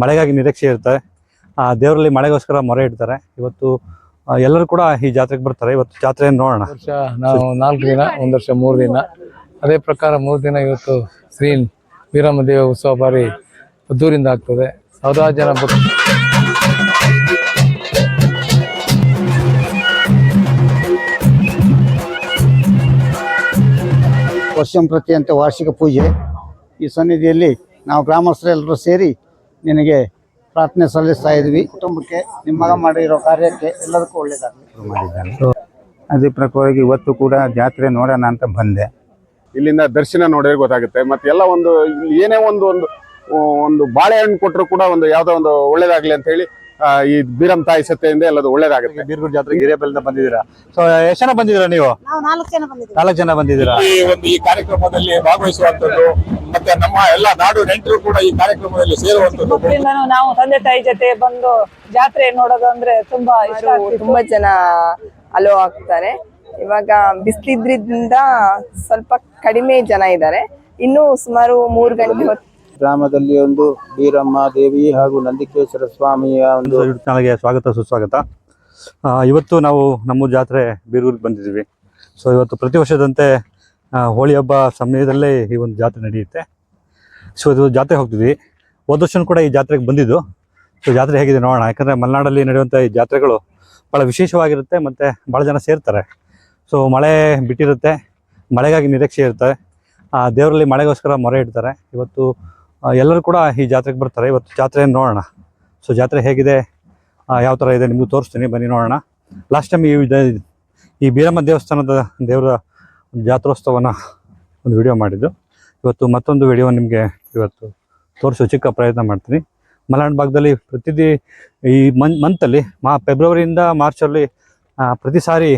ಮಳೆಗಾಗಿ ನಿರೀಕ್ಷೆ ಇರ್ತಾರೆ ಆ ದೇವರಲ್ಲಿ ಮಳೆಗೋಸ್ಕರ ಮೊರೆ ಇಡ್ತಾರೆ. ಇವತ್ತು ಎಲ್ಲರೂ ಕೂಡ ಈ ಜಾತ್ರೆಗೆ ಬರ್ತಾರೆ. ಇವತ್ತು ಜಾತ್ರೆ ನೋಡೋಣ. ವರ್ಷ ನಾವು ನಾಲ್ಕು ದಿನ ಒಂದು ವರ್ಷ ಮೂರು ದಿನ. ಅದೇ ಪ್ರಕಾರ ಮೂರು ದಿನ ಇವತ್ತು ಶ್ರೀ ವೀರಮದೇವ ಉತ್ಸವ ಬಾರಿ ಅದ್ದೂರಿಂದ ಆಗ್ತದೆ. ಸಾವಿರಾರು ಜನ ಭಕ್ತ ವರ್ಷಂಪ್ರತಿ ಅಂತ ವಾರ್ಷಿಕ ಪೂಜೆ. ಈ ಸನ್ನಿಧಿಯಲ್ಲಿ ನಾವು ಗ್ರಾಮಸ್ಥರೆಲ್ಲರೂ ಸೇರಿ ನಿನಗೆ ಪ್ರಾರ್ಥನೆ ಸಲ್ಲಿಸ್ತಾ ಇದ್ವಿ. ಕುಟುಂಬಕ್ಕೆ ನಿಮ್ಮ ಮಗ ಮಾಡಿರೋ ಕಾರ್ಯಕ್ಕೆ ಎಲ್ಲದಕ್ಕೂ ಒಳ್ಳೇದಾಗಲಿ. ಮಾಡಿದ್ದಾನೆ. ಅದೇ ಪ್ರಕಾರವಾಗಿ ಇವತ್ತು ಕೂಡ ಜಾತ್ರೆ ನೋಡೋಣ ಅಂತ ಬಂದೆ. ಇಲ್ಲಿಂದ ದರ್ಶನ ನೋಡಿದ್ರೆ ಗೊತ್ತಾಗುತ್ತೆ. ಮತ್ತೆ ಎಲ್ಲ ಒಂದು ಇಲ್ಲಿ ಏನೇ ಒಂದು ಒಂದು ಒಂದು ಬಾಳೆಹಣ್ಣು ಕೊಟ್ಟರು ಕೂಡ ಒಂದು ಯಾವುದೋ ಒಂದು ಒಳ್ಳೇದಾಗಲಿ ಅಂತ ಹೇಳಿ ಈ ಬೀರಂ ತಾಯಿ ಸತ್ತೆಯಿಂದ ಎಲ್ಲದು ಒಳ್ಳೇದಾಗುತ್ತೆ. ಬೀರ್ಗುಡ್ ಜಾತ್ರೆ ಹಿರಿಯಬೆಲ್ದ ಬಂದಿದ್ದೀರಾ? ಸೊ ಎಷ್ಟು ಜನ ಬಂದಿದ್ದೀರಾ ನೀವು? ನಾವು ನಾಲ್ಕು ಜನ ಬಂದಿದ್ದೀವಿ. ನಾಲ್ಕು ಜನ ಬಂದಿದ್ದೀರಾ? ಈ ಒಂದು ಈ ಕಾರ್ಯಕ್ರಮದಲ್ಲಿ ಭಾಗವಹಿಸುವಂತದ್ದು ಮತ್ತೆ ನಮ್ಮ ಎಲ್ಲ ನಾಡು ನೆಂಟರು ಕೂಡ ಈ ಕಾರ್ಯಕ್ರಮದಲ್ಲಿ ಸೇರುವಂತದ್ದು ನಾವು ತಂದೆ ತಾಯಿ ಜೊತೆ ಬಂದು ಜಾತ್ರೆ ನೋಡೋದು ಅಂದ್ರೆ ತುಂಬಾ ಇಷ್ಟ ಆಗ್ತಿತ್ತು. ತುಂಬಾ ಜನ ಅಲೋ ಆಗ್ತಾರೆ. ಇವಾಗ ಬಿಸಿಲಿದ್ರಿಂದ ಸ್ವಲ್ಪ ಕಡಿಮೆ ಜನ ಇದ್ದಾರೆ. ಇನ್ನು ಸುಮಾರು ಮೂರು ಗಂಟೆ ಹೊತ್ತು ಗ್ರಾಮದಲ್ಲಿ ಒಂದು ಬೀರಮ್ಮ ದೇವಿ ಹಾಗೂ ನಂದಿಕೇಶ್ವರ ಸ್ವಾಮಿಯ ಒಂದು ಚಾನಲ್ಗೆ ಸ್ವಾಗತ ಸುಸ್ವಾಗತ. ಆ, ಇವತ್ತು ನಾವು ನಮ್ಮ ಜಾತ್ರೆ ಬೀರೂರಿಗೆ ಬಂದಿದ್ದೀವಿ. ಸೊ ಇವತ್ತು ಪ್ರತಿ ವರ್ಷದಂತೆ ಹೋಳಿ ಹಬ್ಬ ಸಮಯದಲ್ಲೇ ಈ ಒಂದು ಜಾತ್ರೆ ನಡೆಯುತ್ತೆ. ಸೊ ಇದು ಜಾತ್ರೆ ಹೋಗ್ತಿದ್ವಿ. ಹೋದ ವರ್ಷ ಕೂಡ ಈ ಜಾತ್ರೆಗೆ ಬಂದಿದ್ದು. ಸೊ ಜಾತ್ರೆ ಹೇಗಿದೆ ನೋಡೋಣ. ಯಾಕಂದರೆ ಮಲೆನಾಡಲ್ಲಿ ನಡೆಯುವಂಥ ಈ ಜಾತ್ರೆಗಳು ಭಾಳ ವಿಶೇಷವಾಗಿರುತ್ತೆ ಮತ್ತು ಭಾಳ ಜನ ಸೇರ್ತಾರೆ. ಸೊ ಮಳೆ ಬಿಟ್ಟಿರುತ್ತೆ. ಮಳೆಗಾಗಿ ನಿರೀಕ್ಷೆ ಇರುತ್ತೆ. ಆ ದೇವರಲ್ಲಿ ಮಳೆಗೋಸ್ಕರ ಮೊರೆ ಇಡ್ತಾರೆ. ಇವತ್ತು ಎಲ್ಲರೂ ಕೂಡ ಈ ಜಾತ್ರೆಗೆ ಬರ್ತಾರೆ. ಇವತ್ತು ಜಾತ್ರೆಯನ್ನು ನೋಡೋಣ. ಸೊ ಜಾತ್ರೆ ಹೇಗಿದೆ? ಯಾವ ಥರ ಇದೆ ನಿಮಗೂ ತೋರಿಸ್ತೀನಿ. ಬನ್ನಿ ನೋಡೋಣ. ಲಾಸ್ಟ್ ಟೈಮ್ ಈ ಈ ಬೀರಮ್ಮ ದೇವಸ್ಥಾನದ ದೇವರ ಜಾತ್ರೋತ್ಸವನ ಒಂದು ವಿಡಿಯೋ ಮಾಡಿದ್ದು. ಇವತ್ತು ಮತ್ತೊಂದು ವಿಡಿಯೋ ನಿಮಗೆ ಇವತ್ತು ತೋರಿಸೋ ಚಿಕ್ಕ ಪ್ರಯತ್ನ ಮಾಡ್ತೀನಿ. ಮಲೆನಾಡು ಭಾಗದಲ್ಲಿ ಪ್ರತಿದಿ ಈ ಮನ್ ಮಂತಲ್ಲಿ ಮಾ ಫೆಬ್ರವರಿಯಿಂದ ಮಾರ್ಚಲ್ಲಿ ಪ್ರತಿ ಸಾರಿ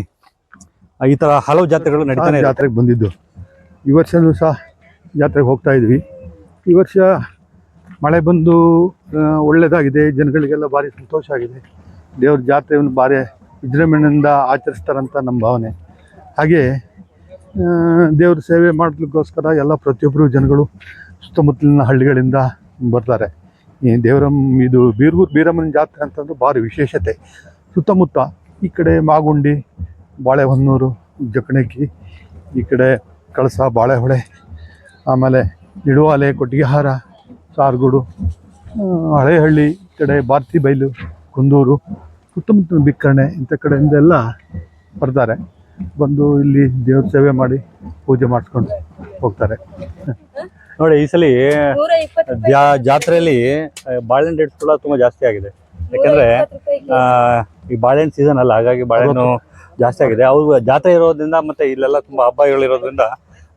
ಈ ಥರ ಹಲವು ಜಾತ್ರೆಗಳು ನಡೀತಾನೆ. ಜಾತ್ರೆಗೆ ಬಂದಿದ್ದು. ಈ ವರ್ಷನೂ ಸಹ ಜಾತ್ರೆಗೆ ಹೋಗ್ತಾ ಇದ್ವಿ. ಈ ವರ್ಷ ಮಳೆ ಬಂದು ಒಳ್ಳೆಯದಾಗಿದೆ ಜನಗಳಿಗೆಲ್ಲ ಭಾರಿ ಸಂತೋಷ ಆಗಿದೆ. ದೇವ್ರ ಜಾತ್ರೆಯನ್ನು ಭಾರಿ ವಿಜೃಂಭಣೆಯಿಂದ ಆಚರಿಸ್ತಾರಂತ ನಮ್ಮ ಭಾವನೆ. ಹಾಗೆ ದೇವ್ರ ಸೇವೆ ಮಾಡಲಿಕ್ಕೋಸ್ಕರ ಎಲ್ಲ ಪ್ರತಿಯೊಬ್ಬರು ಜನಗಳು ಸುತ್ತಮುತ್ತಲಿನ ಹಳ್ಳಿಗಳಿಂದ ಬರ್ತಾರೆ. ಈ ದೇವರಮ್ಮ ಇದು ಬೀರ್ಗೂರು ಬೀರಮ್ಮನ ಜಾತ್ರೆ ಅಂತಂದ್ರೆ ಭಾರಿ ವಿಶೇಷತೆ. ಸುತ್ತಮುತ್ತ ಈ ಕಡೆ ಮಾಗುಂಡಿ, ಬಾಳೆಹೊನ್ನೂರು, ಜಕಣಕಿ, ಈ ಕಡೆ ಕಳಸ, ಬಾಳೆಹೊಳೆ, ಆಮೇಲೆ ನಿಡುವಾಲೆ ಕೊಟ್ಟಿಗೆಹಾರ ಸಾರ್ಗುಡು ಹಳೆಹಳ್ಳಿ ಕಡೆ ಭಾರತಿ ಬೈಲು ಕುಂದೂರು ಸುತ್ತಮುತ್ತ ಬಿಕ್ಕರಣೆ ಇಂಥ ಕಡೆಯಿಂದೆಲ್ಲ ಬರ್ತಾರೆ. ಬಂದು ಇಲ್ಲಿ ದೇವ್ರ ಸೇವೆ ಮಾಡಿ ಪೂಜೆ ಮಾಡಿಸ್ಕೊಂಡು ಹೋಗ್ತಾರೆ. ನೋಡಿ ಈ ಸಲ ಜಾತ್ರೆಯಲ್ಲಿ ಬಾಳೆಹಣ್ಣು ರೇಟ್ ಕೂಡ ತುಂಬಾ ಜಾಸ್ತಿ ಆಗಿದೆ. ಯಾಕಂದ್ರೆ ಈ ಬಾಳೆಹಣ್ಣು ಸೀಸನ್ ಅಲ್ಲ ಹಾಗಾಗಿ ಬಾಳೆಹಣ್ಣು ಜಾಸ್ತಿ ಆಗಿದೆ. ಅವ್ರು ಜಾತ್ರೆ ಇರೋದ್ರಿಂದ ಮತ್ತೆ ಇಲ್ಲೆಲ್ಲ ತುಂಬಾ ಹಬ್ಬಗಳಿರೋದ್ರಿಂದ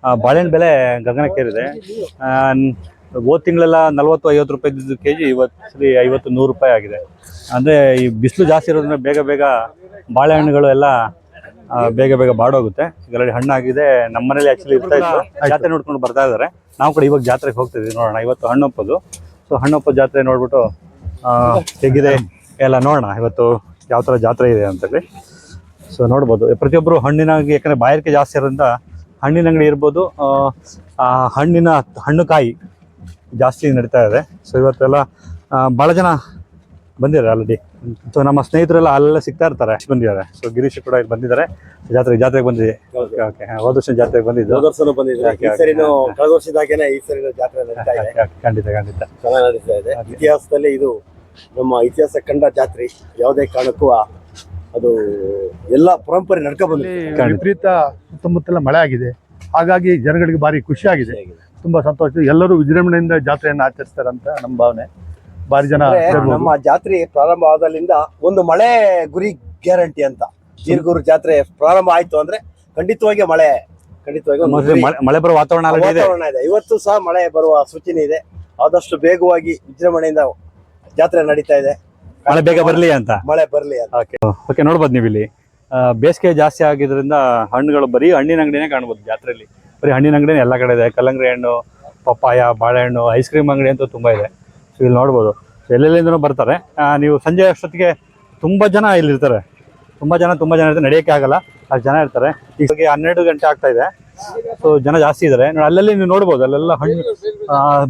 ಬಾಳೆಹಣ್ಣು ಬೆಲೆ ಗಗನಕ್ಕೇರಿದೆ ಹೋದ ತಿಂಗಳೆಲ್ಲ ನಲ್ವತ್ತು ಐವತ್ತು ರೂಪಾಯಿ ಇದ್ದಿದ್ದು ಕೆ ಜಿ ಇವತ್ತು ಸರಿ ಐವತ್ತು ನೂರು ರೂಪಾಯಿ ಆಗಿದೆ. ಅಂದರೆ ಈ ಬಿಸಿಲು ಜಾಸ್ತಿ ಇರೋದ್ರಿಂದ ಬೇಗ ಬೇಗ ಬಾಳೆಹಣ್ಣುಗಳು ಎಲ್ಲ ಬೇಗ ಬೇಗ ಬಾಡೋಗುತ್ತೆ. ಇದರಲ್ಲಿ ಹಣ್ಣಾಗಿದೆ. ನಮ್ಮ ಮನೇಲಿ ಆ್ಯಕ್ಚುಲಿ ಇರ್ತಾ ಇತ್ತು. ಜಾತ್ರೆ ನೋಡ್ಕೊಂಡು ಬರ್ತಾ ಇದ್ದಾರೆ. ನಾವು ಕೂಡ ಇವಾಗ ಜಾತ್ರೆಗೆ ಹೋಗ್ತಿದ್ವಿ ನೋಡೋಣ. ಇವತ್ತು ಹಣ್ಣೊಪ್ಪದು ಸೊ ಹಣ್ಣೊಪ್ಪ ಜಾತ್ರೆ ನೋಡ್ಬಿಟ್ಟು ತೆಗಿದೆ ಹೇಗಿದೆ ಎಲ್ಲ ನೋಡೋಣ. ಇವತ್ತು ಯಾವ ಥರ ಜಾತ್ರೆ ಇದೆ ಅಂತೇಳಿ. ಸೊ ನೋಡ್ಬೋದು. ಪ್ರತಿಯೊಬ್ಬರು ಹಣ್ಣಿನಾಗಿ ಯಾಕಂದರೆ ಬಾಯಾರಿಕೆ ಜಾಸ್ತಿ ಇರೋದ್ರಿಂದ ಹಣ್ಣಿನ ಅಂಗಡಿ ಇರ್ಬೋದು ಹಣ್ಣಿನ ಹಣ್ಣು ಕಾಯಿ ಜಾಸ್ತಿ ನಡೀತಾ ಇದೆ. ಸೊ ಇವತ್ತೆಲ್ಲ ಭಾಳ ಜನ ಬಂದಿದ್ದಾರೆ ಆಲ್ರೆಡಿ ಸೊ ನಮ್ಮ ಸ್ನೇಹಿತರೆಲ್ಲ ಅಲ್ಲೆಲ್ಲ ಸಿಗ್ತಾ ಇರ್ತಾರೆ. ಬಂದಿದ್ದಾರೆ. ಸೊ ಗಿರೀಶ್ ಕೂಡ ಇಲ್ಲಿ ಬಂದಿದ್ದಾರೆ. ಜಾತ್ರೆಗೆ ಜಾತ್ರೆಗೆ ಬಂದಿದೆ. ಓಕೆ ಹೋದ ವರ್ಷ ಜಾತ್ರೆಗೆ ಬಂದಿದ್ದು. ಹೋದ ಬಂದಿದೆ ಓಕೆ, ಈ ಓಕೆ. ಕಳೆದ ವರ್ಷದಾಗೇನೆ ಈ ಸರಿ ಜಾತ್ರೆ ನಡೀತಾ ಇದೆ. ಖಂಡಿತ ಖಂಡಿತ. ಚೆನ್ನಾಗಿ ನಡೀತಾ ಇದೆ. ಇತಿಹಾಸದಲ್ಲಿ ಇದು ನಮ್ಮ ಇತಿಹಾಸ ಕಂಡ ಜಾತ್ರೆ. ಯಾವುದೇ ಕಾರಣಕ್ಕೂ ಅದು ಎಲ್ಲ ಪರಂಪರೆ ನಡ್ಕೊ ಬಂದಿದೆ. ವಿಪರೀತ ಸುತ್ತಮುತ್ತಲ ಮಳೆ ಆಗಿದೆ. ಹಾಗಾಗಿ ಜನಗಳಿಗೆ ಭಾರಿ ಖುಷಿ ಆಗಿದೆ. ತುಂಬಾ ಸಂತೋಷ. ಎಲ್ಲರೂ ವಿಜೃಂಭಣೆಯಿಂದ ಜಾತ್ರೆಯನ್ನು ಆಚರಿಸ್ತಾರೆ ಅಂತ ನಮ್ಮ ಭಾವನೆ. ಭಾರಿ ಜನ ನಮ್ಮ ಜಾತ್ರೆ ಪ್ರಾರಂಭ ಆದಲ್ಲಿಂದ ಒಂದು ಮಳೆ ಗುರಿ ಗ್ಯಾರಂಟಿ ಅಂತ. ಜೀರ್ಗೂರು ಜಾತ್ರೆ ಪ್ರಾರಂಭ ಆಯ್ತು ಅಂದ್ರೆ ಖಂಡಿತವಾಗಿ ಮಳೆ ಖಂಡಿತವಾಗಿ. ಮಳೆ- ಬರುವ ವಾತಾವರಣ ಇದೆ. ಇವತ್ತು ಸಹ ಮಳೆ ಬರುವ ಸೂಚನೆ ಇದೆ. ಆದಷ್ಟು ಬೇಗವಾಗಿ ವಿಜೃಂಭಣೆಯಿಂದ ಜಾತ್ರೆ ನಡೀತಾ ಇದೆ. ಮಳೆ ಬೇಗ ಬರ್ಲಿ ಅಂತ? ಮಳೆ ಬರ್ಲಿ ಅಂತ. ಓಕೆ ಓಕೆ ನೋಡ್ಬೋದು ನೀವು ಇಲ್ಲಿ ಬೇಸಿಗೆ ಜಾಸ್ತಿ ಆಗಿದ್ರಿಂದ ಹಣ್ಣುಗಳು ಬರೀ ಹಣ್ಣಿನ ಅಂಗಡಿನೇ ಕಾಣ್ಬೋದು ಜಾತ್ರೆಯಲ್ಲಿ. ಬರೀ ಹಣ್ಣಿನ ಅಂಗಡಿನೇ ಎಲ್ಲ ಕಡೆ ಇದೆ. ಕಲ್ಲಂಗಡಿ ಹಣ್ಣು ಪಪ್ಪಾಯ ಬಾಳೆಹಣ್ಣು ಐಸ್ ಕ್ರೀಮ್ ಅಂಗಡಿ ಅಂತೂ ತುಂಬ ಇದೆ. ಸೊ ಇಲ್ಲಿ ನೋಡ್ಬೋದು. ಸೊ ಎಲ್ಲೆಲ್ಲಿಂದನೂ ಬರ್ತಾರೆ. ನೀವು ಸಂಜೆ ಅಷ್ಟೊತ್ತಿಗೆ ತುಂಬ ಜನ ಇಲ್ಲಿರ್ತಾರೆ. ತುಂಬ ಜನ ತುಂಬ ಜನ ಇರ್ತಾರೆ. ನಡೆಯೋಕ್ಕೆ ಆಗಲ್ಲ. ಅಷ್ಟು ಜನ ಇರ್ತಾರೆ. ಈಗ ಹನ್ನೆರಡು ಗಂಟೆ ಆಗ್ತಾ ಇದೆ. ಸೊ ಜನ ಜಾಸ್ತಿ ಇದ್ದಾರೆ. ನೋಡಿ ಅಲ್ಲಲ್ಲಿ ನೀವು ನೋಡ್ಬೋದು. ಅಲ್ಲೆಲ್ಲ ಹಣ್ಣು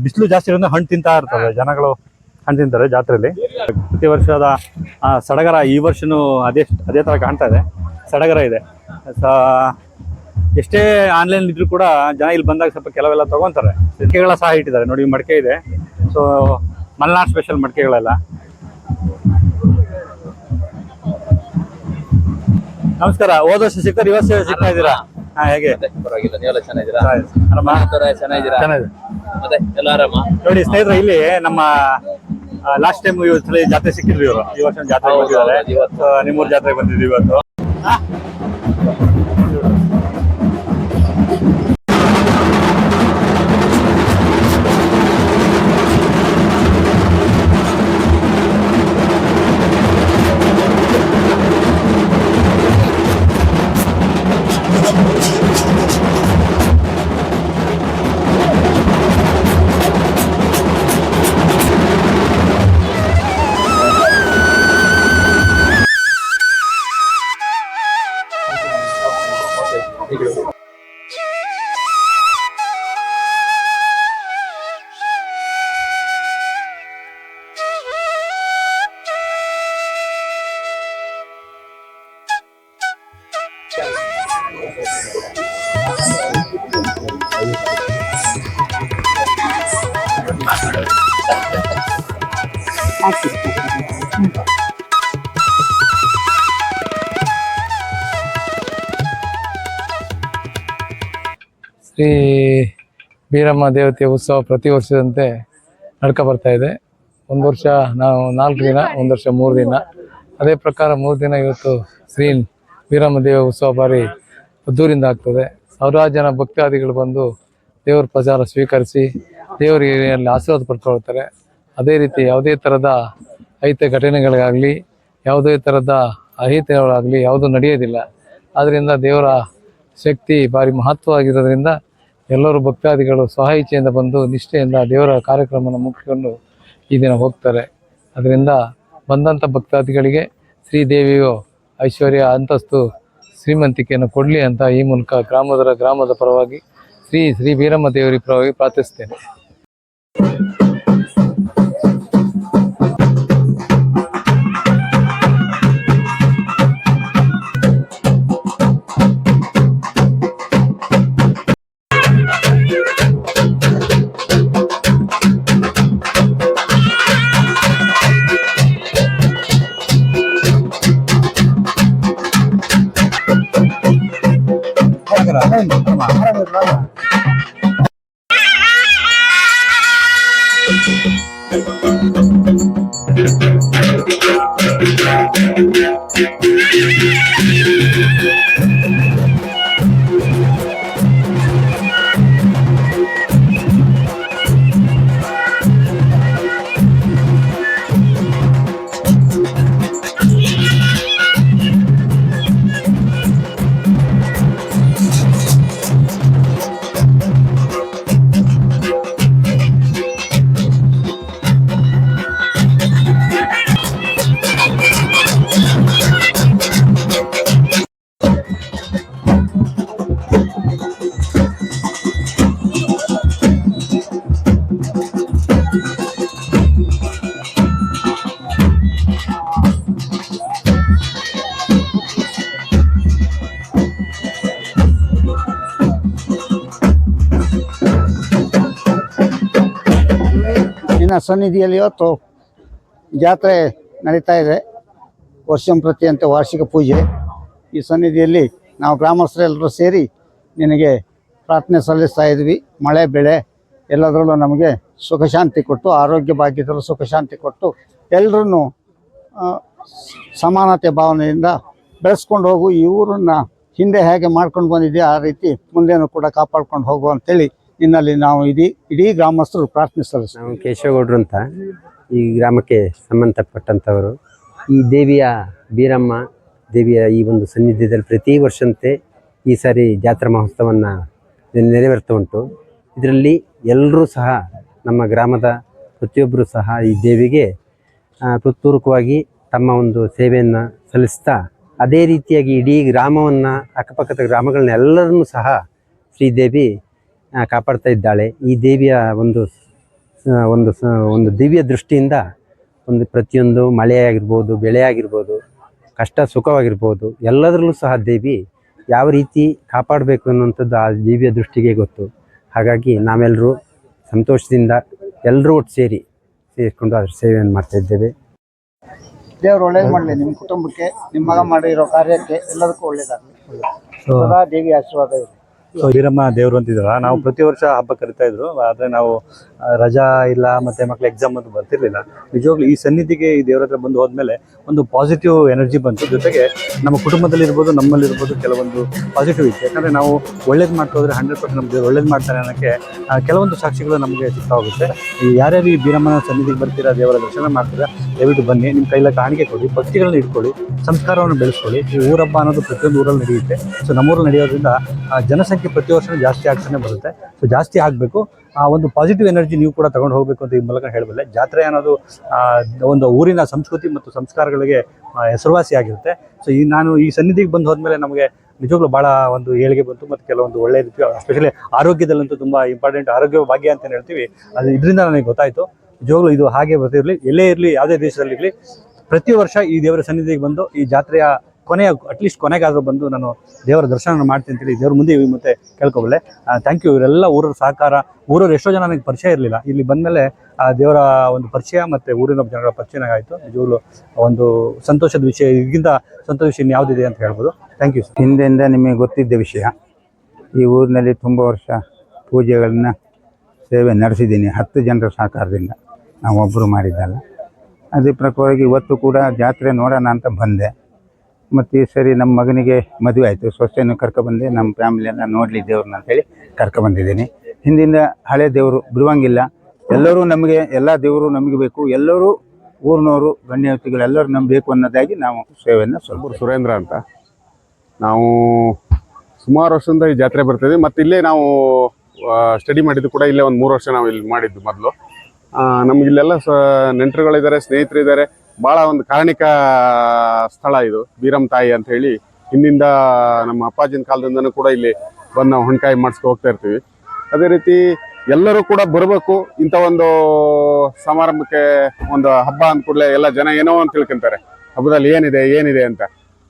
ಬಿಸಿಲು ಜಾಸ್ತಿ ಇರೋದ್ರಿಂದ ಹಣ್ಣು ತಿಂತಾ ಇರ್ತವೆ ಜನಗಳು. ಕಣ್ತಿಂತಾರೆ ಜಾತ್ರೆಯಲ್ಲಿ. ಪ್ರತಿ ವರ್ಷದ ಸಡಗರ ಈ ವರ್ಷನೂ ಅದೇ ಅದೇ ಥರ ಕಾಣ್ತಾ ಇದೆ. ಸಡಗರ ಇದೆ. ಸ ಎಷ್ಟೇ ಆನ್ಲೈನ್ ಇದ್ರೂ ಕೂಡ ಜನ ಇಲ್ಲಿ ಬಂದಾಗ ಸ್ವಲ್ಪ ಕೆಲವೆಲ್ಲ ತಗೊಂತಾರೆ. ಮಡಿಕೆಗಳ ಸಹ ಇಟ್ಟಿದ್ದಾರೆ. ನೋಡಿ ಮಡಿಕೆ ಇದೆ. ಸೊ ಮಲ್ನಾಡ್ ಸ್ಪೆಷಲ್ ಮಡಿಕೆಗಳೆಲ್ಲ. ನಮಸ್ಕಾರ. ಹೋದ ವರ್ಷ ಸಿಗ್ತಾರೆ ಇವತ್ತು ಸಿಗ್ತಾ ಇದ್ದೀರಾ? ಹಾ ಹೇಗೆ? ಪರವಾಗಿಲ್ಲ ನೀವೆಲ್ಲ ಚೆನ್ನಾಗಿದ್ದೀರಾ? ಆರಾಮ? ಚೆನ್ನಾಗಿದ್ದೀರಾ? ಚೆನ್ನಾಗಿದೆ. ಮತ್ತೆ ಎಲ್ಲ ಆರಾಮ? ನೋಡಿ ಸ್ನೇಹಿತರೆ ಇಲ್ಲಿ ನಮ್ಮ ಲಾಸ್ಟ್ ಟೈಮ್ ಇವತ್ತು ಜಾತ್ರೆ ಸಿಕ್ಕಿದ್ರು ಇವರು. ಈ ವರ್ಷ ಜಾತ್ರೆ ಬಂದಿದ್ದಾರೆ. ನಿಮ್ಮೂರ್ ಜಾತ್ರೆ ಬಂದಿದ್ವಿ ಇವತ್ತು. ಶ್ರೀ ಬೀರಮ್ಮ ದೇವತೆಯ ಉತ್ಸವ ಪ್ರತಿ ವರ್ಷದಂತೆ ನಡ್ಕೊ ಬರ್ತಾ ಇದೆ. ಒಂದು ವರ್ಷ ನಾವು ನಾಲ್ಕು ದಿನ, ಒಂದು ವರ್ಷ ಮೂರು ದಿನ. ಅದೇ ಪ್ರಕಾರ ಮೂರು ದಿನ ಇವತ್ತು ಶ್ರೀ ವೀರಮ್ಮ ದೇವ ಉತ್ಸವ ಬಾರಿ ಅದ್ದೂರಿಂದ ಆಗ್ತದೆ. ಸಾವಿರಾರು ಜನ ಭಕ್ತಾದಿಗಳು ಬಂದು ದೇವರ ಪ್ರಚಾರ ಸ್ವೀಕರಿಸಿ ದೇವರಿಗೆ ಆಶೀರ್ವಾದ ಪಡ್ಕೊಳ್ತಾರೆ. ಅದೇ ರೀತಿ ಯಾವುದೇ ಥರದ ಅಹಿತ ಘಟನೆಗಳಿಗಾಗಲಿ, ಯಾವುದೇ ಥರದ ಅಹಿತಗಳಾಗಲಿ ಯಾವುದೂ ನಡೆಯೋದಿಲ್ಲ. ಆದ್ದರಿಂದ ದೇವರ ಶಕ್ತಿ ಭಾರಿ ಮಹತ್ವವಾಗಿರೋದ್ರಿಂದ ಎಲ್ಲರೂ ಭಕ್ತಾದಿಗಳು ಇಚ್ಛೆಯಿಂದ ಬಂದು ನಿಷ್ಠೆಯಿಂದ ದೇವರ ಕಾರ್ಯಕ್ರಮವನ್ನು ಮುಗಿಸ್ಕೊಂಡು ಈ ದಿನ ಹೋಗ್ತಾರೆ. ಅದರಿಂದ ಬಂದಂಥ ಭಕ್ತಾದಿಗಳಿಗೆ ಶ್ರೀದೇವಿಯು ಐಶ್ವರ್ಯ ಅಂತಸ್ತು ಶ್ರೀಮಂತಿಕೆಯನ್ನು ಕೊಡಲಿ ಅಂತ ಈ ಮೂಲಕ ಗ್ರಾಮದ ಗ್ರಾಮದ ಪರವಾಗಿ ಶ್ರೀ ಶ್ರೀ ವೀರಮ್ಮ ದೇವರಿ ಪರವಾಗಿ ಪ್ರಾರ್ಥಿಸ್ತೇನೆ. ನಿನ್ನ ಸನ್ನಿಧಿಯಲ್ಲಿ ಇವತ್ತು ಜಾತ್ರೆ ನಡೀತಾ ಇದೆ. ವರ್ಷಂಪ್ರತಿಯಂತೆ ವಾರ್ಷಿಕ ಪೂಜೆ. ಈ ಸನ್ನಿಧಿಯಲ್ಲಿ ನಾವು ಗ್ರಾಮಸ್ಥರೆಲ್ಲರೂ ಸೇರಿ ನಿನಗೆ ಪ್ರಾರ್ಥನೆ ಸಲ್ಲಿಸ್ತಾ ಇದ್ವಿ. ಮಳೆ, ಬೆಳೆ ಎಲ್ಲದರಲ್ಲೂ ನಮಗೆ ಸುಖ ಶಾಂತಿ ಕೊಟ್ಟು, ಆರೋಗ್ಯ ಭಾಗ್ಯದಲ್ಲೂ ಸುಖ ಶಾಂತಿ ಕೊಟ್ಟು ಎಲ್ಲರನ್ನು ಸಮಾನತೆ ಭಾವನೆಯಿಂದ ಬೆಳೆಸ್ಕೊಂಡು ಹೋಗು. ಈ ಊರನ್ನು ಹಿಂದೆ ಹೇಗೆ ಮಾಡ್ಕೊಂಡು ಬಂದಿದೆಯೋ ಆ ರೀತಿ ಮುಂದೇನು ಕೂಡ ಕಾಪಾಡ್ಕೊಂಡು ಹೋಗು ಅಂತೇಳಿ ನಿನ್ನಲ್ಲಿ ನಾವು ಇಡೀ ಇಡೀ ಗ್ರಾಮಸ್ಥರು ಪ್ರಾರ್ಥನೆ ಸಲ್ಲಿಸ್ತೀವಿ. ನಾವು ಕೇಶವಗೌಡರು ಅಂತ ಈ ಗ್ರಾಮಕ್ಕೆ ಸಂಬಂಧಪಟ್ಟಂಥವರು. ಈ ದೇವಿಯ ಬೀರಮ್ಮ, ದೇವಿಯ ಈ ಒಂದು ಸನ್ನಿಧ್ಯದಲ್ಲಿ ಪ್ರತಿ ವರ್ಷಂತೆ ಈ ಸಾರಿ ಜಾತ್ರಾ ಮಹೋತ್ಸವವನ್ನು ನೆರವೇರ್ತಾ ಉಂಟು. ಇದರಲ್ಲಿ ಎಲ್ಲರೂ ಸಹ ನಮ್ಮ ಗ್ರಾಮದ ಪ್ರತಿಯೊಬ್ಬರು ಸಹ ಈ ದೇವಿಗೆ ಹೃತ್ಪೂರ್ವಕವಾಗಿ ತಮ್ಮ ಒಂದು ಸೇವೆಯನ್ನು ಸಲ್ಲಿಸ್ತಾ, ಅದೇ ರೀತಿಯಾಗಿ ಇಡೀ ಗ್ರಾಮವನ್ನು, ಅಕ್ಕಪಕ್ಕದ ಗ್ರಾಮಗಳನ್ನ ಎಲ್ಲರನ್ನೂ ಸಹ ಶ್ರೀದೇವಿ ಕಾಪಾಡ್ತಾ ಇದ್ದಾಳೆ. ಈ ದೇವಿಯ ಒಂದು ಒಂದು ಒಂದು ದಿವ್ಯ ದೃಷ್ಟಿಯಿಂದ ಒಂದು ಪ್ರತಿಯೊಂದು ಮಳೆಯಾಗಿರ್ಬೋದು ಬೆಳೆ ಆಗಿರ್ಬೋದು ಕಷ್ಟ ಸುಖವಾಗಿರ್ಬೋದು ಎಲ್ಲದರಲ್ಲೂ ಸಹ ದೇವಿ ಯಾವ ರೀತಿ ಕಾಪಾಡಬೇಕು ಅನ್ನುವಂಥದ್ದು ಆ ದೇವಿಯ ದೃಷ್ಟಿಗೆ ಗೊತ್ತು. ಹಾಗಾಗಿ ನಾವೆಲ್ಲರೂ ಸಂತೋಷದಿಂದ ಎಲ್ಲರೂ ಒಟ್ಟು ಸೇರಿ ಸೇರಿಕೊಂಡು ಅದ್ರ ಸೇವೆಯನ್ನು ಮಾಡ್ತಾ ಇದ್ದೇವೆ. ದೇವ್ರು ಒಳ್ಳೇದು ಮಾಡಲಿ ನಿಮ್ಮ ಕುಟುಂಬಕ್ಕೆ ನಿಮ್ಮ ಮಗ ಮಾಡಿರೋ ಕಾರ್ಯಕ್ಕೆ ಎಲ್ಲದಕ್ಕೂ ಒಳ್ಳೇದಾಗಲಿ. ಸದಾ ದೇವಿ ಆಶೀರ್ವಾದ ಸೊ ವೀರಮ್ಮ ದೇವರು ಅಂತಿದ್ರ ನಾವು ಪ್ರತಿ ವರ್ಷ ಹಬ್ಬ ಕರಿತಾ ಇದ್ರು ಆದ್ರೆ ನಾವು ರಜಾ ಇಲ್ಲ ಮತ್ತೆ ಮಕ್ಳು ಎಕ್ಸಾಮ್ ಅಂತ ಬರ್ತಿರ್ಲಿಲ್ಲ. ನಿಜವಾಗ್ಲೂ ಈ ಸನ್ನಿಧಿಗೆ ಈ ದೇವ್ರ ಹತ್ರ ಬಂದು ಹೋದ್ಮೇಲೆ ಒಂದು ಪಾಸಿಟಿವ್ ಎನರ್ಜಿ ಬಂತು. ಜೊತೆಗೆ ನಮ್ಮ ಕುಟುಂಬದಲ್ಲಿ ಇರ್ಬೋದು ನಮ್ಮಲ್ಲಿ ಇರ್ಬೋದು ಕೆಲವೊಂದು ಪಾಸಿಟಿವ್ ಇತ್ತು. ಯಾಕಂದ್ರೆ ನಾವು ಒಳ್ಳೇದು ಮಾಡ್ತಾ ಹೋದ್ರೆ ಹಂಡ್ರೆಡ್ ಪರ್ಸೆಂಟ್ ನಮ್ಮ ದೇವ್ರು ಒಳ್ಳೇದು ಮಾಡ್ತಾರೆ ಅನ್ನೋಕ್ಕೆ ಕೆಲವೊಂದು ಸಾಕ್ಷಿಗಳು ನಮಗೆ ಸಿಗ್ತಾ ಹೋಗುತ್ತೆ ಯಾರ್ಯಾರು ಈ ಬೀರಮ್ಮನ ಸನ್ನಿಧಿಗೆ ಬರ್ತೀರಾ ದೇವರ ದರ್ಶನ ಮಾಡ್ತೀರಾ ದಯವಿಟ್ಟು ಬನ್ನಿ. ನಿಮ್ಮ ಕೈಲ ಕಾಣಿಕೆ ಕೊಡಿ ಭಕ್ತಿಗಳನ್ನ ಇಟ್ಕೊಳ್ಳಿ ಸಂಸ್ಕಾರವನ್ನು ಬೆಳೆಸ್ಕೊಳ್ಳಿ. ಈ ಊರಬ್ಬ ಅನ್ನೋದು ಪ್ರತಿಯೊಂದು ಊರಲ್ಲಿ ನಡೆಯುತ್ತೆ. ಸೊ ನಮ್ಮೂರಲ್ಲಿ ನಡೆಯೋದ್ರಿಂದ ಆ, ಜನಸಂಖ್ಯೆ ಪ್ರತಿ ವರ್ಷ ಜಾಸ್ತಿ ಆಗ್ತಾನೆ ಬರುತ್ತೆ. ಸೊ ಜಾಸ್ತಿ ಆಗಬೇಕು. ಆ, ಒಂದು ಪಾಸಿಟಿವ್ ಎನರ್ಜಿ ನೀವು ಕೂಡ ತಗೊಂಡು ಹೋಗಬೇಕು ಅಂತ ಈ ಮೂಲಕ ಹೇಳಬಲ್ಲೆ. ಜಾತ್ರೆ ಅನ್ನೋದು ಒಂದು ಊರಿನ ಸಂಸ್ಕೃತಿ ಮತ್ತು ಸಂಸ್ಕಾರಗಳಿಗೆ ಹೆಸರುವಾಸಿ ಆಗಿರುತ್ತೆ. ಸೊ ಈ ನಾನು ಈ ಸನ್ನಿಧಿಗೆ ಬಂದು ಹೋದ್ಮೇಲೆ ನಮಗೆ ನಿಜವಾಗ್ಲೂ ಭಾಳ ಒಂದು ಏಳಿಗೆ ಬಂತು ಮತ್ತು ಕೆಲವೊಂದು ಒಳ್ಳೆಯ ರೀತಿ ಎಸ್ಪೆಷಲಿ ಆರೋಗ್ಯದಲ್ಲಂತೂ ತುಂಬ ಇಂಪಾರ್ಟೆಂಟ್ ಆರೋಗ್ಯ ಭಾಗ್ಯ ಅಂತ ಹೇಳ್ತೀವಿ. ಅದು ಇದರಿಂದ ನನಗೆ ಗೊತ್ತಾಯಿತು. ನಿಜವಾಗ್ಲೂ ಇದು ಹಾಗೆ ಬರ್ತಿರಲಿ. ಎಲ್ಲೇ ಇರಲಿ, ಯಾವುದೇ ದೇಶದಲ್ಲಿರಲಿ ಪ್ರತಿ ವರ್ಷ ಈ ದೇವರ ಸನ್ನಿಧಿಗೆ ಬಂದು ಈ ಜಾತ್ರೆಯ ಕೊನೆಯ ಅಟ್ಲೀಸ್ಟ್ ಕೊನೆಗಾದರೂ ಬಂದು ನಾನು ದೇವರ ದರ್ಶನ ಮಾಡ್ತೀನಿ ಅಂತೇಳಿ ದೇವ್ರ ಮುಂದೆ ಮತ್ತೆ ಕೇಳ್ಕೊಬಲ್ಲೆ. ಥ್ಯಾಂಕ್ ಯು ಇವರೆಲ್ಲ ಊರವ್ರ ಸಹಕಾರ, ಊರವ್ರು ಎಷ್ಟೋ ಜನ ನನಗೆ ಪರಿಚಯ ಇರಲಿಲ್ಲ. ಇಲ್ಲಿ ಬಂದಮೇಲೆ, ಆ, ದೇವರ ಒಂದು ಪರಿಚಯ ಮತ್ತು ಊರಿನ ಜನಗಳ ಪರಿಚಯ ಆಯಿತು. ನಿಜವಾಗ್ಲೂ ಒಂದು ಸಂತೋಷದ ವಿಷಯ ಇದಕ್ಕಿಂತ ಸಂತೋಷ ವಿಷಯ ಯಾವುದಿದೆ ಅಂತ ಹೇಳ್ಬೋದು. ಥ್ಯಾಂಕ್ ಯು ಹಿಂದೆಯಿಂದ ನಿಮಗೆ ಗೊತ್ತಿದ್ದ ವಿಷಯ, ಈ ಊರಿನಲ್ಲಿ ತುಂಬ ವರ್ಷ ಪೂಜೆಗಳನ್ನ ಸೇವೆ ನಡೆಸಿದ್ದೀನಿ, ಹತ್ತು ಜನರ ಸಹಕಾರದಿಂದ. ನಾವು ಒಬ್ಬರು ಮಾಡಿದ್ದಲ್ಲ. ಅದೇ ಪ್ರಕಾರವಾಗಿ ಇವತ್ತು ಕೂಡ ಜಾತ್ರೆ ನೋಡೋಣ ಅಂತ ಬಂದೆ. ಮತ್ತು ಈ ಸರಿ ನಮ್ಮ ಮಗನಿಗೆ ಮದುವೆ ಆಯಿತು. ಸೊಸೆಯನ್ನು ಕರ್ಕೊಬಂದೆ ನಮ್ಮ ಫ್ಯಾಮಿಲಿಯನ್ನು ನೋಡಲಿ ದೇವ್ರನ್ನ ಅಂತೇಳಿ ಕರ್ಕೊಬಂದಿದ್ದೀನಿ ಹಿಂದಿಂದ ಹಳೆ ದೇವರು ಬಿಡುವಂಗಿಲ್ಲ. ಎಲ್ಲರೂ ನಮಗೆ ಎಲ್ಲ ದೇವರು ನಮಗೆ ಬೇಕು. ಎಲ್ಲರೂ ಊರಿನವರು ಗಣ್ಯ ವ್ಯಕ್ತಿಗಳು ಎಲ್ಲರೂ ನಮ್ಗೆ ಬೇಕು ಅನ್ನೋದಾಗಿ ನಾವು ಸೇವೆಯನ್ನು ಸ್ವಲ್ಪ ಸುರೇಂದ್ರ ಅಂತ. ನಾವು ಸುಮಾರು ವರ್ಷದಿಂದ ಈ ಜಾತ್ರೆ ಬರ್ತಿದ್ವಿ ಮತ್ತು ಇಲ್ಲೇ ನಾವು ಸ್ಟಡಿ ಮಾಡಿದ್ದು ಕೂಡ ಇಲ್ಲೇ ಒಂದು ಮೂರು ವರ್ಷ ನಾವು ಇಲ್ಲಿ ಮಾಡಿದ್ದು ಮೊದಲು. ನಮಗಿಲ್ಲೆಲ್ಲ ಸ ನೆಂಟರುಗಳಿದ್ದಾರೆ ಸ್ನೇಹಿತರಿದ್ದಾರೆ. ಭಾಳ ಒಂದು ಕಾರಣಿಕ ಸ್ಥಳ ಇದು. ಬೀರಮ್ ತಾಯಿ ಅಂತ ಹೇಳಿ ಹಿಂದಿಂದ ನಮ್ಮ ಅಪ್ಪಾಜಿನ ಕಾಲದಿಂದನೂ ಕೂಡ ಇಲ್ಲಿ ಬಂದು ನಾವು ಹಣ್ಕಾಯಿ ಮಾಡಿಸ್ಕೊ ಹೋಗ್ತಾ ಇರ್ತೀವಿ. ಅದೇ ರೀತಿ ಎಲ್ಲರೂ ಕೂಡ ಬರಬೇಕು. ಇಂಥ ಒಂದು ಸಮಾರಂಭಕ್ಕೆ ಒಂದು ಹಬ್ಬ ಅಂದ ಕೂಡಲೇ ಎಲ್ಲ ಜನ ಏನೋ ಅಂತ ತಿಳ್ಕೊಂತಾರೆ. ಹಬ್ಬದಲ್ಲಿ ಏನಿದೆ ಏನಿದೆ ಅಂತ.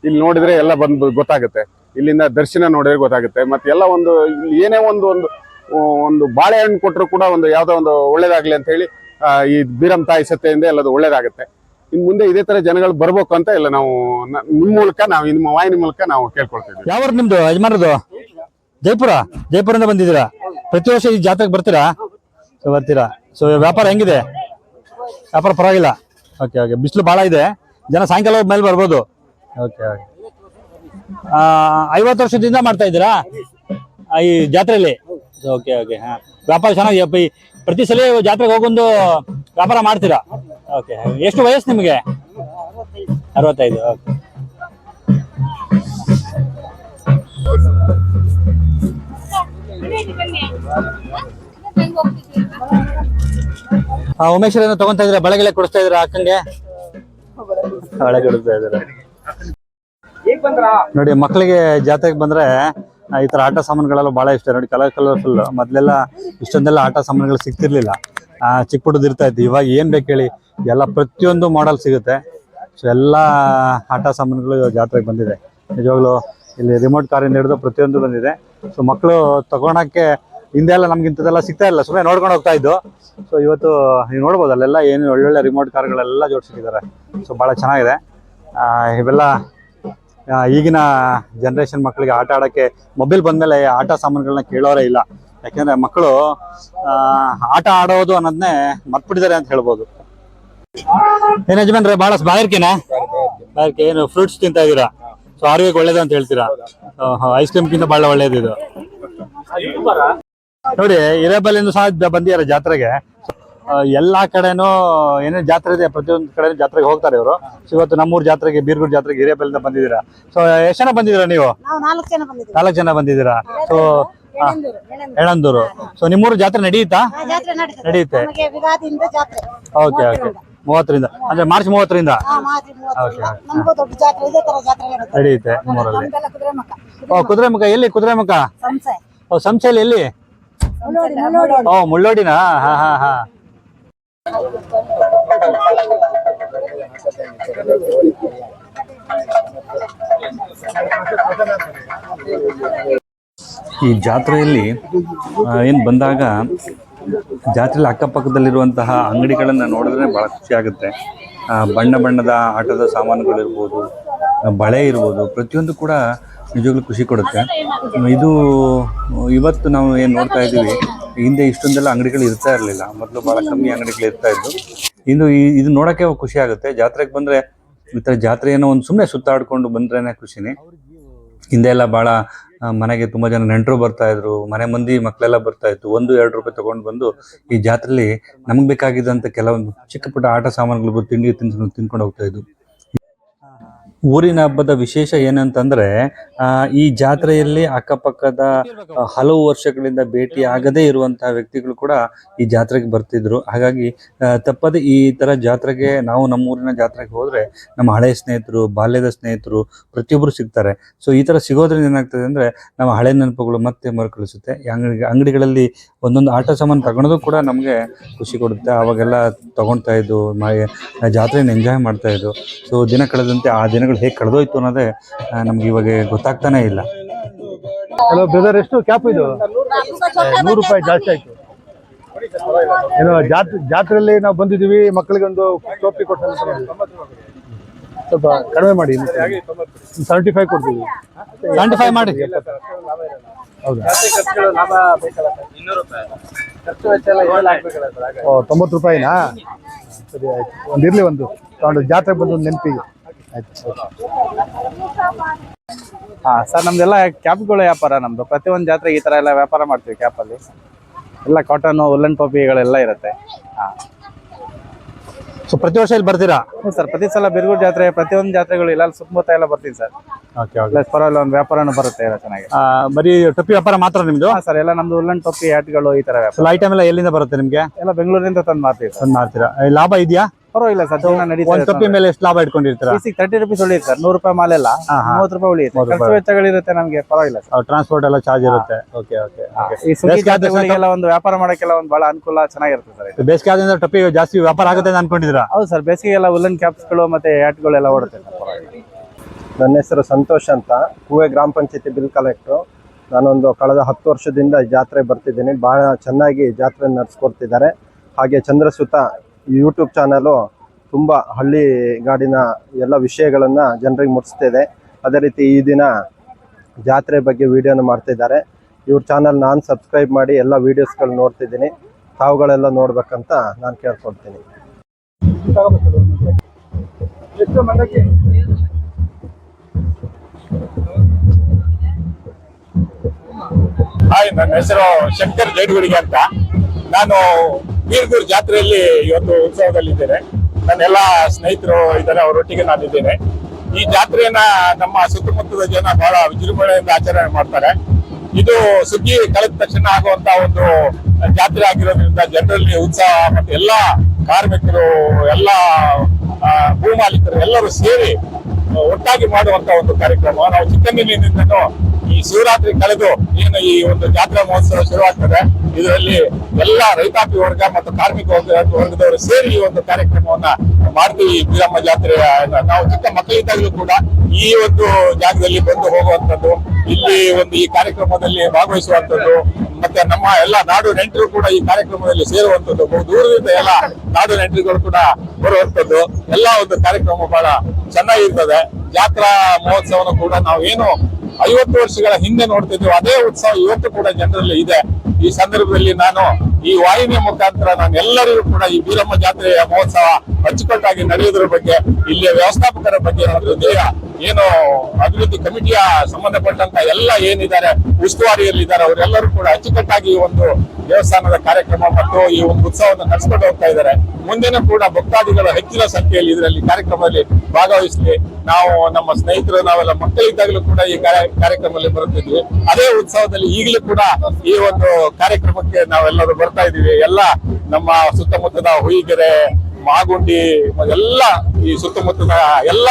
ಇಲ್ಲಿ ನೋಡಿದ್ರೆ ಎಲ್ಲ ಬಂದು ಗೊತ್ತಾಗುತ್ತೆ. ಇಲ್ಲಿಂದ ದರ್ಶನ ನೋಡಿದ್ರೆ ಗೊತ್ತಾಗುತ್ತೆ. ಮತ್ತೆ ಎಲ್ಲ ಒಂದು, ಇಲ್ಲಿ ಏನೇ ಒಂದು ಒಂದು ಒಂದು ಬಾಳೆಹಣ್ಣು ಕೊಟ್ಟರು ಕೂಡ ಒಂದು ಯಾವುದೋ ಒಂದು ಒಳ್ಳೇದಾಗ್ಲಿ ಅಂತ ಹೇಳಿ ಈ ಬೀರಂ ತಾಯಿ ಸತ್ತೆಯಿಂದ ಎಲ್ಲದು ಒಳ್ಳೇದಾಗುತ್ತೆ. ಇನ್ನು ಮುಂದೆ ಇದೇ ತರ ಜನಗಳು ಬರ್ಬೇಕು ಅಂತ ಇಲ್ಲ ನಾವು ನಿಮ್ಮ ಮೂಲಕ ನಾವು, ನಿಮ್ಮ ವಾಹಿನಿ ಮೂಲಕ ನಾವು ಕೇಳ್ಕೊಳ್ತೀವಿ ಯಾವ ನಿಮ್ದು ಯಜಮಾನರದು ಜೈಪುರ? ಜೈಪುರದಿಂದ ಬಂದಿದ್ದೀರಾ? ಪ್ರತಿ ವರ್ಷ ಈ ಜಾತ್ರೆಗೆ ಬರ್ತೀರಾ? ಸೊ ಬರ್ತೀರಾ? ಸೊ ವ್ಯಾಪಾರ ಹೆಂಗಿದೆ? ವ್ಯಾಪಾರ ಪರವಾಗಿಲ್ಲ. ಓಕೆ ಓಕೆ ಬಿಸಿಲು ಭಾಳ ಇದೆ. ಜನ ಸಾಯಂಕಾಲ ಮೇಲೆ ಬರ್ಬೋದು. ಓಕೆ ಓಕೆ ಐವತ್ತು ವರ್ಷದಿಂದ ಮಾಡ್ತಾ ಇದ್ದೀರಾ? ಈ ಜಾತ್ರೆಯಲ್ಲಿ ಓಕೆ ಓಕೆ ಹಾಂ. ವ್ಯಾಪಾರ ಚೆನ್ನಾಗಿ ಈ ಪ್ರತಿ ಸಲ ಜಾತ್ರೆಗೆ ಹೋಗೊಂದು ವ್ಯಾಪಾರ ಮಾಡ್ತೀರಾ? ಓಕೆ ಎಷ್ಟು ವಯಸ್ಸು ನಿಮಗೆ? ಅರವತ್ತೈದು ಓಕೆ ಆ, ಉಮೇಶ್ ಏನೋ ತಗೊಂತ ಇದ್ರೆ ಬಳೆಗೆಲ್ಲ ಕೊಡಿಸ್ತಾ ಇದ್ರ ಅಕ್ಕಂಗೆ? ಬಳೆ ಕೊಡಿಸ್ತಾ ಇದ್ರ ನೋಡಿ ಮಕ್ಕಳಿಗೆ ಜಾತ್ರೆಗೆ ಬಂದ್ರೆ ಈ ತರ ಆಟ ಸಾಮಾನುಗಳೆಲ್ಲ ಬಹಳ ಇಷ್ಟ. ನೋಡಿ ಕಲರ್ ಕಲರ್ಫುಲ್ ಮೊದ್ಲೆಲ್ಲ ಇಷ್ಟೊಂದೆಲ್ಲ ಆಟ ಸಾಮಾನುಗಳು ಸಿಗ್ತಿರ್ಲಿಲ್ಲ. ಆ, ಚಿಕ್ಕ ಪುಟ್ಟದ್ದು ಇರ್ತಾ ಇತ್ತು. ಇವಾಗ ಏನ್ ಬೇಕು ಹೇಳಿ ಎಲ್ಲ ಪ್ರತಿಯೊಂದು ಮಾಡೆಲ್ ಸಿಗುತ್ತೆ. ಸೊ ಎಲ್ಲ ಆಟ ಸಾಮಾನುಗಳು ಜಾತ್ರೆಗೆ ಬಂದಿದೆ. ನಿಜವಾಗ್ಲು ಇಲ್ಲಿ ರಿಮೋಟ್ ಕಾರಿಂದ ಹಿಡಿದು ಪ್ರತಿಯೊಂದು ಬಂದಿದೆ. ಸೊ ಮಕ್ಕಳು ತಗೊಳಕ್ಕೆ ಹಿಂದೆ ಎಲ್ಲ ನಮ್ಗೆ ಇಂಥದ್ದೆಲ್ಲ ಸಿಗ್ತಾ ಇಲ್ಲ. ಸುಮ್ಮನೆ ನೋಡ್ಕೊಂಡು ಹೋಗ್ತಾ ಇದ್ದು. ಸೊ ಇವತ್ತು ನೀವು ನೋಡ್ಬೋದು ಅಲ್ಲೆಲ್ಲ ಏನು ಒಳ್ಳೊಳ್ಳೆ ರಿಮೋಟ್ ಕಾರ್ಗಳೆಲ್ಲ ಜೋಡಿಸಿದ್ದಾರೆ ಸೊ ಭಾಳ ಚೆನ್ನಾಗಿದೆ. ಇವೆಲ್ಲ ಈಗಿನ ಜನ್ರೇಷನ್ ಮಕ್ಕಳಿಗೆ ಆಟ ಆಡೋಕ್ಕೆ ಮೊಬೈಲ್ ಬಂದಮೇಲೆ ಆಟ ಸಾಮಾನುಗಳನ್ನ ಕೇಳೋರೇ ಇಲ್ಲ. ಯಾಕೆಂದ್ರೆ ಮಕ್ಕಳು ಆಟ ಆಡೋದು ಅನ್ನೋದನ್ನೇ ಮರ್ತ್ಬಿಟ್ಟಿದ್ದಾರೆ ಅಂತ ಹೇಳ್ಬೋದು. ಏನ್ ಯಜಮಾನ್ರೆ ಭಾಳ ಬಾಯರ್ಕೆನಾ ಬಾಯರ್ಕೆ ಏನು ಫ್ರೂಟ್ಸ್ ತಿಂತಾ ಇದ್ದೀರಾ? ಸೊ ಆರೋಗ್ಯಕ್ಕೆ ಒಳ್ಳೇದು ಅಂತ ಹೇಳ್ತೀರಾ? ಐಸ್ ಕ್ರೀಮ್ಗಿಂತ ಭಾಳ ಒಳ್ಳೇದು ಇದು ನೋಡಿ, ಹಿರೇಬಲ್ಲಿಂದ ಸಹ ಬಂದಿದ್ದಾರೆ ಜಾತ್ರೆಗೆ. ಎಲ್ಲಾ ಕಡೆನೂ ಏನೇನು ಜಾತ್ರೆ ಇದೆ ಪ್ರತಿಯೊಂದು ಕಡೆ ಜಾತ್ರೆಗೆ ಹೋಗ್ತಾರೆ ಇವರು. ಇವತ್ತು ನಮ್ಮೂರ್ ಜಾತ್ರೆಗೆ ಬೀರ್ಗೂರ್ ಜಾತ್ರೆಗೆ ಹಿರೇಬಲ್ಲಿಂದ ಬಂದಿದ್ದೀರಾ? ಸೊ ಎಷ್ಟು ಜನ ಬಂದಿದ್ದೀರಾ ನೀವು? ನಾಲ್ಕು ಜನ ಬಂದಿದ್ದೀರಾ? ಸೊ ಎಳಂದೂರು ಸೊ ನಿಮ್ಮೂರು ಜಾತ್ರೆ ನಡೆಯುತ್ತಾ ನಡೆಯುತ್ತೆ ಓಕೆ ಓಕೆ. ಮೂವತ್ತರಿಂದ. ಅಂದ್ರೆ ಮಾರ್ಚ್ ಮೂವತ್ತರಿಂದ? ನಡೆಯುತ್ತೆ ನಿಮ್ಮೂರಲ್ಲಿ. ಓ ಕುದುರೆಮುಖ ಎಲ್ಲಿ ಕುದುರೆಮುಖ ಸಂಸೆ. ಓ ಸಂಸೆಯಲ್ಲಿ ಎಲ್ಲಿ? ಓ ಮುಳ್ಳೋಡಿನಾ? ಹಾ ಹಾ ಹಾ. ಈ ಜಾತ್ರೆಯಲ್ಲಿ ಏನು ಬಂದಾಗ ಜಾತ್ರೆಯಲ್ಲಿ ಅಕ್ಕಪಕ್ಕದಲ್ಲಿರುವಂತಹ ಅಂಗಡಿಗಳನ್ನು ನೋಡಿದ್ರೆ ಭಾಳ ಖುಷಿಯಾಗುತ್ತೆ ಬಣ್ಣ ಬಣ್ಣದ ಆಟದ ಸಾಮಾನುಗಳಿರ್ಬೋದು ಬಳೆ ಇರ್ಬೋದು, ಪ್ರತಿಯೊಂದು ಕೂಡ ನಿಜವಾಗ್ಲೂ ಖುಷಿ ಕೊಡುತ್ತೆ. ಇದು ಇವತ್ತು ನಾವು ಏನು ನೋಡ್ತಾ ಇದ್ದೀವಿ ಹಿಂದೆ ಇಷ್ಟೊಂದೆಲ್ಲ ಅಂಗಡಿಗಳು ಇರ್ತಾ ಇರಲಿಲ್ಲ. ಮೊದಲು ಭಾಳ ಕಮ್ಮಿ ಅಂಗಡಿಗಳು ಇರ್ತಾ ಇದ್ದು ಇಂದು ಇದು ನೋಡೋಕೆ ಖುಷಿ ಆಗುತ್ತೆ. ಜಾತ್ರೆಗೆ ಬಂದರೆ ಈ ಥರ ಜಾತ್ರೆಯನ್ನು ಒಂದು ಸುಮ್ಮನೆ ಸುತ್ತಾಡ್ಕೊಂಡು ಬಂದ್ರೇ ಖುಷಿನೇ. ಹಿಂದೆ ಎಲ್ಲ ಭಾಳ ಮನೆಗೆ ತುಂಬ ಜನ ನೆಂಟರು ಬರ್ತಾ ಇದ್ರು, ಮನೆ ಮಂದಿ ಮಕ್ಕಳೆಲ್ಲ ಬರ್ತಾ ಇತ್ತು. ಒಂದು, ಎರಡು ರೂಪಾಯಿ ತೊಗೊಂಡು ಬಂದು ಈ ಜಾತ್ರೆಯಲ್ಲಿ ನಮಗೆ ಬೇಕಾಗಿದ್ದಂಥ ಕೆಲವೊಂದು ಚಿಕ್ಕ ಪುಟ್ಟ ಆಟ ಸಾಮಾನುಗಳು ತಿಂಡಿ ತಿನ್ಕೊಂಡು ಹೋಗ್ತಾ ಇದ್ವು. ಊರಿನ ಹಬ್ಬದ ವಿಶೇಷ ಏನಂತಂದ್ರೆ ಈ ಜಾತ್ರೆಯಲ್ಲಿ ಅಕ್ಕಪಕ್ಕದ ಹಲವು ವರ್ಷಗಳಿಂದ ಭೇಟಿ ಆಗದೇ ಇರುವಂತಹ ವ್ಯಕ್ತಿಗಳು ಕೂಡ ಈ ಜಾತ್ರೆಗೆ ಬರ್ತಿದ್ರು. ಹಾಗಾಗಿ ತಪ್ಪದೆ ಈ ತರ ಜಾತ್ರೆಗೆ ನಾವು ನಮ್ಮ ಊರಿನ ಜಾತ್ರೆಗೆ ಹೋದ್ರೆ ನಮ್ಮ ಹಳೆಯ ಸ್ನೇಹಿತರು, ಬಾಲ್ಯದ ಸ್ನೇಹಿತರು ಪ್ರತಿಯೊಬ್ಬರು ಸಿಗ್ತಾರೆ. ಸೊ ಈ ತರ ಸಿಗೋದ್ರಿಂದ ಏನಾಗ್ತದೆ ಅಂದ್ರೆ, ನಮ್ಮ ಹಳೆ ನೆನಪುಗಳು ಮತ್ತೆ ಮರುಕಳಿಸುತ್ತೆ. ಅಂಗಡಿ ಅಂಗಡಿಗಳಲ್ಲಿ ಒಂದೊಂದು ಆಟ ಸಾಮಾನು ತಗೊಳೋದು ಕೂಡ ನಮಗೆ ಖುಷಿ ಕೊಡುತ್ತೆ. ಅವಾಗೆಲ್ಲ ತಗೊಳ್ತಾ ಇದ್ದು ಜಾತ್ರೆಯನ್ನು ಎಂಜಾಯ್ ಮಾಡ್ತಾ ಇದ್ದು. ಸೊ ದಿನ ಕಳೆದಂತೆ ಆ ದಿನಗಳು ಹೇಗೆ ಕಳೆದೋಯ್ತು ಅನ್ನೋದೇ ನಮ್ಗೆ ಇವಾಗ ಗೊತ್ತಾಗ್ತಾನೆ ಇಲ್ಲ. ಹಲೋ ಬ್ರದರ್ ಎಷ್ಟು ಕ್ಯಾಪ್ ಇದು? ನೂರು ರೂಪಾಯಿ ಜಾಸ್ತಿ ಆಯ್ತು. ಏನು ಜಾತ್ರೆ ಜಾತ್ರೆಯಲ್ಲಿ ನಾವು ಬಂದಿದ್ದೀವಿ ಮಕ್ಕಳಿಗೆ ಒಂದು ಟೋಪಿ ಕೊಟ್ಟು ಸ್ವಲ್ಪ ಕಡಿಮೆ ಮಾಡಿ ಸೆವೆಂಟಿ ಫೈವ್ ಕೊಡ್ತೀವಿ. ಸೆವೆಂಟಿ ಫೈವ್ ಮಾಡಿ. ಹೌದಾ? ಓ ತೊಂಬತ್ತು ರೂಪಾಯಿನಾ? ಸರಿ ಆಯ್ತು. ಒಂದು ಇರಲಿ ಒಂದು. ತಗೊಂಡು ಜಾತ್ರೆ ಬಂದು ನೆನಪಿಗೆ. ಹಾ ಸರ್ ನಮ್ದೆಲ್ಲ ಕ್ಯಾಪ್ಗಳ ವ್ಯಾಪಾರ ನಮ್ದು. ಪ್ರತಿಯೊಂದು ಜಾತ್ರೆಗೆ ಈ ತರ ಎಲ್ಲ ವ್ಯಾಪಾರ ಮಾಡ್ತೀವಿ ಕ್ಯಾಪಲ್ಲಿ. ಎಲ್ಲ ಕಾಟನ್ ಉಲ್ಲನ್ ಟೋಪಿಗಳೆಲ್ಲ ಇರುತ್ತೆ. ಹಾ. ಸೊ ಪ್ರತಿ ವರ್ಷ ಇಲ್ಲಿ ಬರ್ತೀರಾ? ಹ್ಞೂ ಸರ್ ಪ್ರತಿ ಸಲ ಬಿರ್ಗೂರ್ ಜಾತ್ರೆ ಪ್ರತಿಯೊಂದು ಜಾತ್ರೆಗಳು ಇಲ್ಲ ಸುತ್ತಮುತ್ತ ಎಲ್ಲ ಬರ್ತೀನಿ ಸರ್. ಓಕೆ ಓಕೆ ಪ್ಲಸ್ ಪರವಾಗಿಲ್ಲ ಒಂದು ವ್ಯಾಪಾರನೂ ಬರುತ್ತೆ ಎಲ್ಲ ಚೆನ್ನಾಗಿ. ಬರೀ ಟೊಪ್ಪಿ ವ್ಯಾಪಾರ ಮಾತ್ರ ನಿಮ್ದು? ಹಾ ಸರ್ ಎಲ್ಲ ನಮ್ದು ಉಲ್ಲನ್ ಟೋಪಿ ಹ್ಯಾಟ್ಗಳು ಈ ತರ ವ್ಯಾಪಾರ. ಸೊ ಐಟಮ್ ಎಲ್ಲ ಎಲ್ಲಿಂದ ಬರುತ್ತೆ ನಿಮ್ಗೆ? ಎಲ್ಲ ಬೆಂಗಳೂರಿಂದ ತಂದು ಮಾರ್ತೀವಿ ಸರ್. ತಂದು ಮಾಡ್ತೀರಾ ಲಾಭ ಇದೆಯಾ? ಪರವಾಗಿಲ್ಲ ಸರ್ ಜೀವನ ಒಂದ್ ಟೊಪ್ಪಿ ನಡೀತಾ ಮೇಲೆ ಎಷ್ಟು ಲಾಭ ಇಟ್ಕೊಂಡಿರ್ತೀರಾ? ತರ್ಟಿ ರುಪೀಸ್ ಉಳಿಯುತ್ತೆ ಸರ್ ನೂರು ರೂಪಾಯಿ ಮಾಲೆಲ್ಲ. ಮೂವತ್ತು ರೂಪಾಯಿ ಉಳಿಯುತ್ತೆ. ಖರ್ಚು. ವೆಚ್ಚಗಳಿರುತ್ತೆ ನಮಗೆ ಪರವಾಗಿಲ್ಲ ಸರ್. ಟ್ರಾನ್ಸ್ಪೋರ್ಟ್ ಎಲ್ಲ ಚಾರ್ಜ್ ಇರುತ್ತೆ. ಓಕೆ ಓಕೆ ಈ ಒಂದು ವ್ಯಾಪಾರ ಮಾಡಕ್ಕೆಲ್ಲ ಒಂದು ಬಹಳ ಅನುಕೂಲ ಚೆನ್ನಾಗಿರುತ್ತೆ ಸರ್ ಇದು. ಬೇಸಿಗೆ ಆದ್ರಿಂದ ಟೊಪ್ಪಿ ಜಾಸ್ತಿ ವ್ಯಾಪಾರ ಆಗುತ್ತೆ ಅಂತ ಅನ್ಕೊಂಡಿದ್ದೀರಾ? ಹೌದು ಸರ್ ಬೇಸಿಗೆಲ್ಲ ಉಲ್ಲನ್ ಕ್ಯಾಪ್ಸ್ಗಳು ಮತ್ತೆ ಹ್ಯಾಟ್ಗಳೆಲ್ಲ ಓಡುತ್ತೆ ನನ್ನ ಹೆಸರು ಸಂತೋಷ್ ಅಂತ ಹೂವೆ ಗ್ರಾಮ ಪಂಚಾಯತಿ ಬಿಲ್ ಕಲೆಕ್ಟ್ರು ನಾನೊಂದು ಕಳೆದ ಹತ್ತು ವರ್ಷದಿಂದ ಈ ಜಾತ್ರೆ ಬರ್ತಿದ್ದೀನಿ. ಬಹಳ ಚೆನ್ನಾಗಿ ಜಾತ್ರೆ ನಡೆಸ್ಕೊಡ್ತಿದ್ದಾರೆ. ಹಾಗೆ ಚಂದ್ರಸುತ ಯೂಟ್ಯೂಬ್ ಚಾನಲು ತುಂಬ ಹಳ್ಳಿ ಗಾಡಿನ ಎಲ್ಲ ವಿಷಯಗಳನ್ನು ಜನರಿಗೆ ಮುಟ್ಟಿಸ್ತಿದೆ ಅದೇ ರೀತಿ ಈ ದಿನ ಜಾತ್ರೆ ಬಗ್ಗೆ ವಿಡಿಯೋನ ಮಾಡ್ತಿದ್ದಾರೆ. ಇವ್ರ ಚಾನಲ್ ನಾನು ಸಬ್ಸ್ಕ್ರೈಬ್ ಮಾಡಿ ಎಲ್ಲ ವೀಡಿಯೋಸ್ಗಳು ನೋಡ್ತಿದ್ದೀನಿ. ತಾವುಗಳೆಲ್ಲ ನೋಡ್ಬೇಕಂತ ನಾನು ಮಂಡಕ್ಕಿ ಹಾಯ್ ನನ್ನ ಹೆಸರು ಶಂಕರ್ ಜೈಡ್ಗುಡಿಗೆ ಅಂತ. ನಾನು ಬೀರ್ಗೂರ್ ಜಾತ್ರೆಯಲ್ಲಿ ಇವತ್ತು ಉತ್ಸವದಲ್ಲಿದ್ದೇನೆ. ನನ್ನ ಎಲ್ಲ ಸ್ನೇಹಿತರು ಇದ್ದಾರೆ, ಅವರೊಟ್ಟಿಗೆ ನಾನಿದ್ದೇನೆ. ಈ ಜಾತ್ರೆಯನ್ನ ನಮ್ಮ ಸುತ್ತಮುತ್ತದ ಜನ ಬಹಳ ವಿಜೃಂಭಣೆಯಿಂದ ಆಚರಣೆ ಮಾಡ್ತಾರೆ. ಇದು ಸುಗ್ಗಿ ಕಳೆದ ತಕ್ಷಣ ಆಗುವಂತ ಒಂದು ಜಾತ್ರೆ ಆಗಿರೋದ್ರಿಂದ ಜನರಲ್ಲಿ ಉತ್ಸಾಹ ಮತ್ತೆ ಎಲ್ಲ ಕಾರ್ಮಿಕರು, ಎಲ್ಲ ಭೂ ಮಾಲೀಕರು ಎಲ್ಲರೂ ಸೇರಿ ಒಟ್ಟಾಗಿ ಮಾಡುವಂತ ಒಂದು ಕಾರ್ಯಕ್ರಮ. ನಾವು ಚಿಕ್ಕಂದಿನಿಂದನೂ ಈ ಶಿವರಾತ್ರಿ ಕಳೆದು ಏನು ಈ ಒಂದು ಜಾತ್ರಾ ಮಹೋತ್ಸವ ಶುರುವಾಗ್ತದೆ ಇದರಲ್ಲಿ ಎಲ್ಲ ರೈತಾಪಿ ವರ್ಗ ಮತ್ತು ಕಾರ್ಮಿಕ ವರ್ಗ ವರ್ಗದವರು ಸೇರಿ ಈ ಒಂದು ಕಾರ್ಯಕ್ರಮವನ್ನ ಮಾಡ್ತೀವಿ. ಬೀರಮ್ಮ ಜಾತ್ರೆಯ ನಾವು ಚಿಕ್ಕ ಮಕ್ಕಳಿದ್ದಾಗಲೂ ಕೂಡ ಈ ಒಂದು ಜಾಗದಲ್ಲಿ ಬಂದು ಹೋಗುವಂತದ್ದು ಇಲ್ಲಿ ಒಂದು ಈ ಕಾರ್ಯಕ್ರಮದಲ್ಲಿ ಭಾಗವಹಿಸುವಂತದ್ದು ಮತ್ತೆ ನಮ್ಮ ಎಲ್ಲ ನಾಡು ನೆಂಟರು ಕೂಡ ಈ ಕಾರ್ಯಕ್ರಮದಲ್ಲಿ ಸೇರುವಂತದ್ದು ಬಹು ದೂರದಿಂದ ಎಲ್ಲ ನಾಡು ನೆಂಟರುಗಳು ಕೂಡ ಬರುವಂತದ್ದು ಎಲ್ಲ ಒಂದು ಕಾರ್ಯಕ್ರಮ ಬಹಳ ಚೆನ್ನಾಗಿರ್ತದೆ. ಜಾತ್ರಾ ಮಹೋತ್ಸವನ ಕೂಡ ನಾವು ಏನು ಐವತ್ತು ವರ್ಷಗಳ ಹಿಂದೆ ನೋಡ್ತಿದ್ವಿ. ಅದೇ ಉತ್ಸವ ಇವತ್ತು ಕೂಡ ಜನರಲ್ಲಿ ಇದೆ. ಈ ಸಂದರ್ಭದಲ್ಲಿ ನಾನು ಈ ವಾಹಿನಿಯ ಮುಖಾಂತರ ನಾನು ಎಲ್ಲರಿಗೂ ಕೂಡ ಈ ಬೀರಮ್ಮ ಜಾತ್ರೆಯ ಮಹೋತ್ಸವ ಅಚ್ಚುಕಟ್ಟಾಗಿ ನಡೆಯುವುದರ ಬಗ್ಗೆ, ಇಲ್ಲಿಯ ವ್ಯವಸ್ಥಾಪಕರ ಬಗ್ಗೆ ಅಭಿವೃದ್ಧಿಯ ಏನು ಅಭಿವೃದ್ಧಿ ಕಮಿಟಿಯ ಸಂಬಂಧಪಟ್ಟಂತ ಎಲ್ಲ ಏನಿದ್ದಾರೆ, ಉಸ್ತುವಾರಿಯಲ್ಲಿದ್ದಾರೆ, ಅವರೆಲ್ಲರೂ ಕೂಡ ಅಚ್ಚುಕಟ್ಟಾಗಿ ಈ ಒಂದು ದೇವಸ್ಥಾನದ ಕಾರ್ಯಕ್ರಮ ಮತ್ತು ಈ ಒಂದು ಉತ್ಸವವನ್ನು ನಡೆಸ್ಕೊಂಡು ಹೋಗ್ತಾ ಇದ್ದಾರೆ. ಮುಂದೆನೂ ಕೂಡ ಭಕ್ತಾದಿಗಳು ಹೆಚ್ಚಿನ ಸಂಖ್ಯೆಯಲ್ಲಿ ಇದರಲ್ಲಿ ಕಾರ್ಯಕ್ರಮದಲ್ಲಿ ಭಾಗವಹಿಸಲಿ. ನಾವು ನಮ್ಮ ಸ್ನೇಹಿತರು, ನಾವೆಲ್ಲ ಮಕ್ಕಳಿದ್ದಾಗಲೂ ಕೂಡ ಈ ಕಾರ್ಯ- ಕಾರ್ಯಕ್ರಮದಲ್ಲಿ ಬರುತ್ತಿದ್ವಿ. ಅದೇ ಉತ್ಸವದಲ್ಲಿ ಈಗಲೂ ಕೂಡ ಈ ಒಂದು ಕಾರ್ಯಕ್ರಮಕ್ಕೆ ನಾವೆಲ್ಲರೂ ಬರ್ತಾ ಇದ್ದೀವಿ. ಎಲ್ಲ ನಮ್ಮ ಸುತ್ತಮುತ್ತದ ಹುಯಿಗೆರೆ, ಮಾಗುಂಡಿ, ಎಲ್ಲ ಈ ಸುತ್ತಮುತ್ತದ ಎಲ್ಲ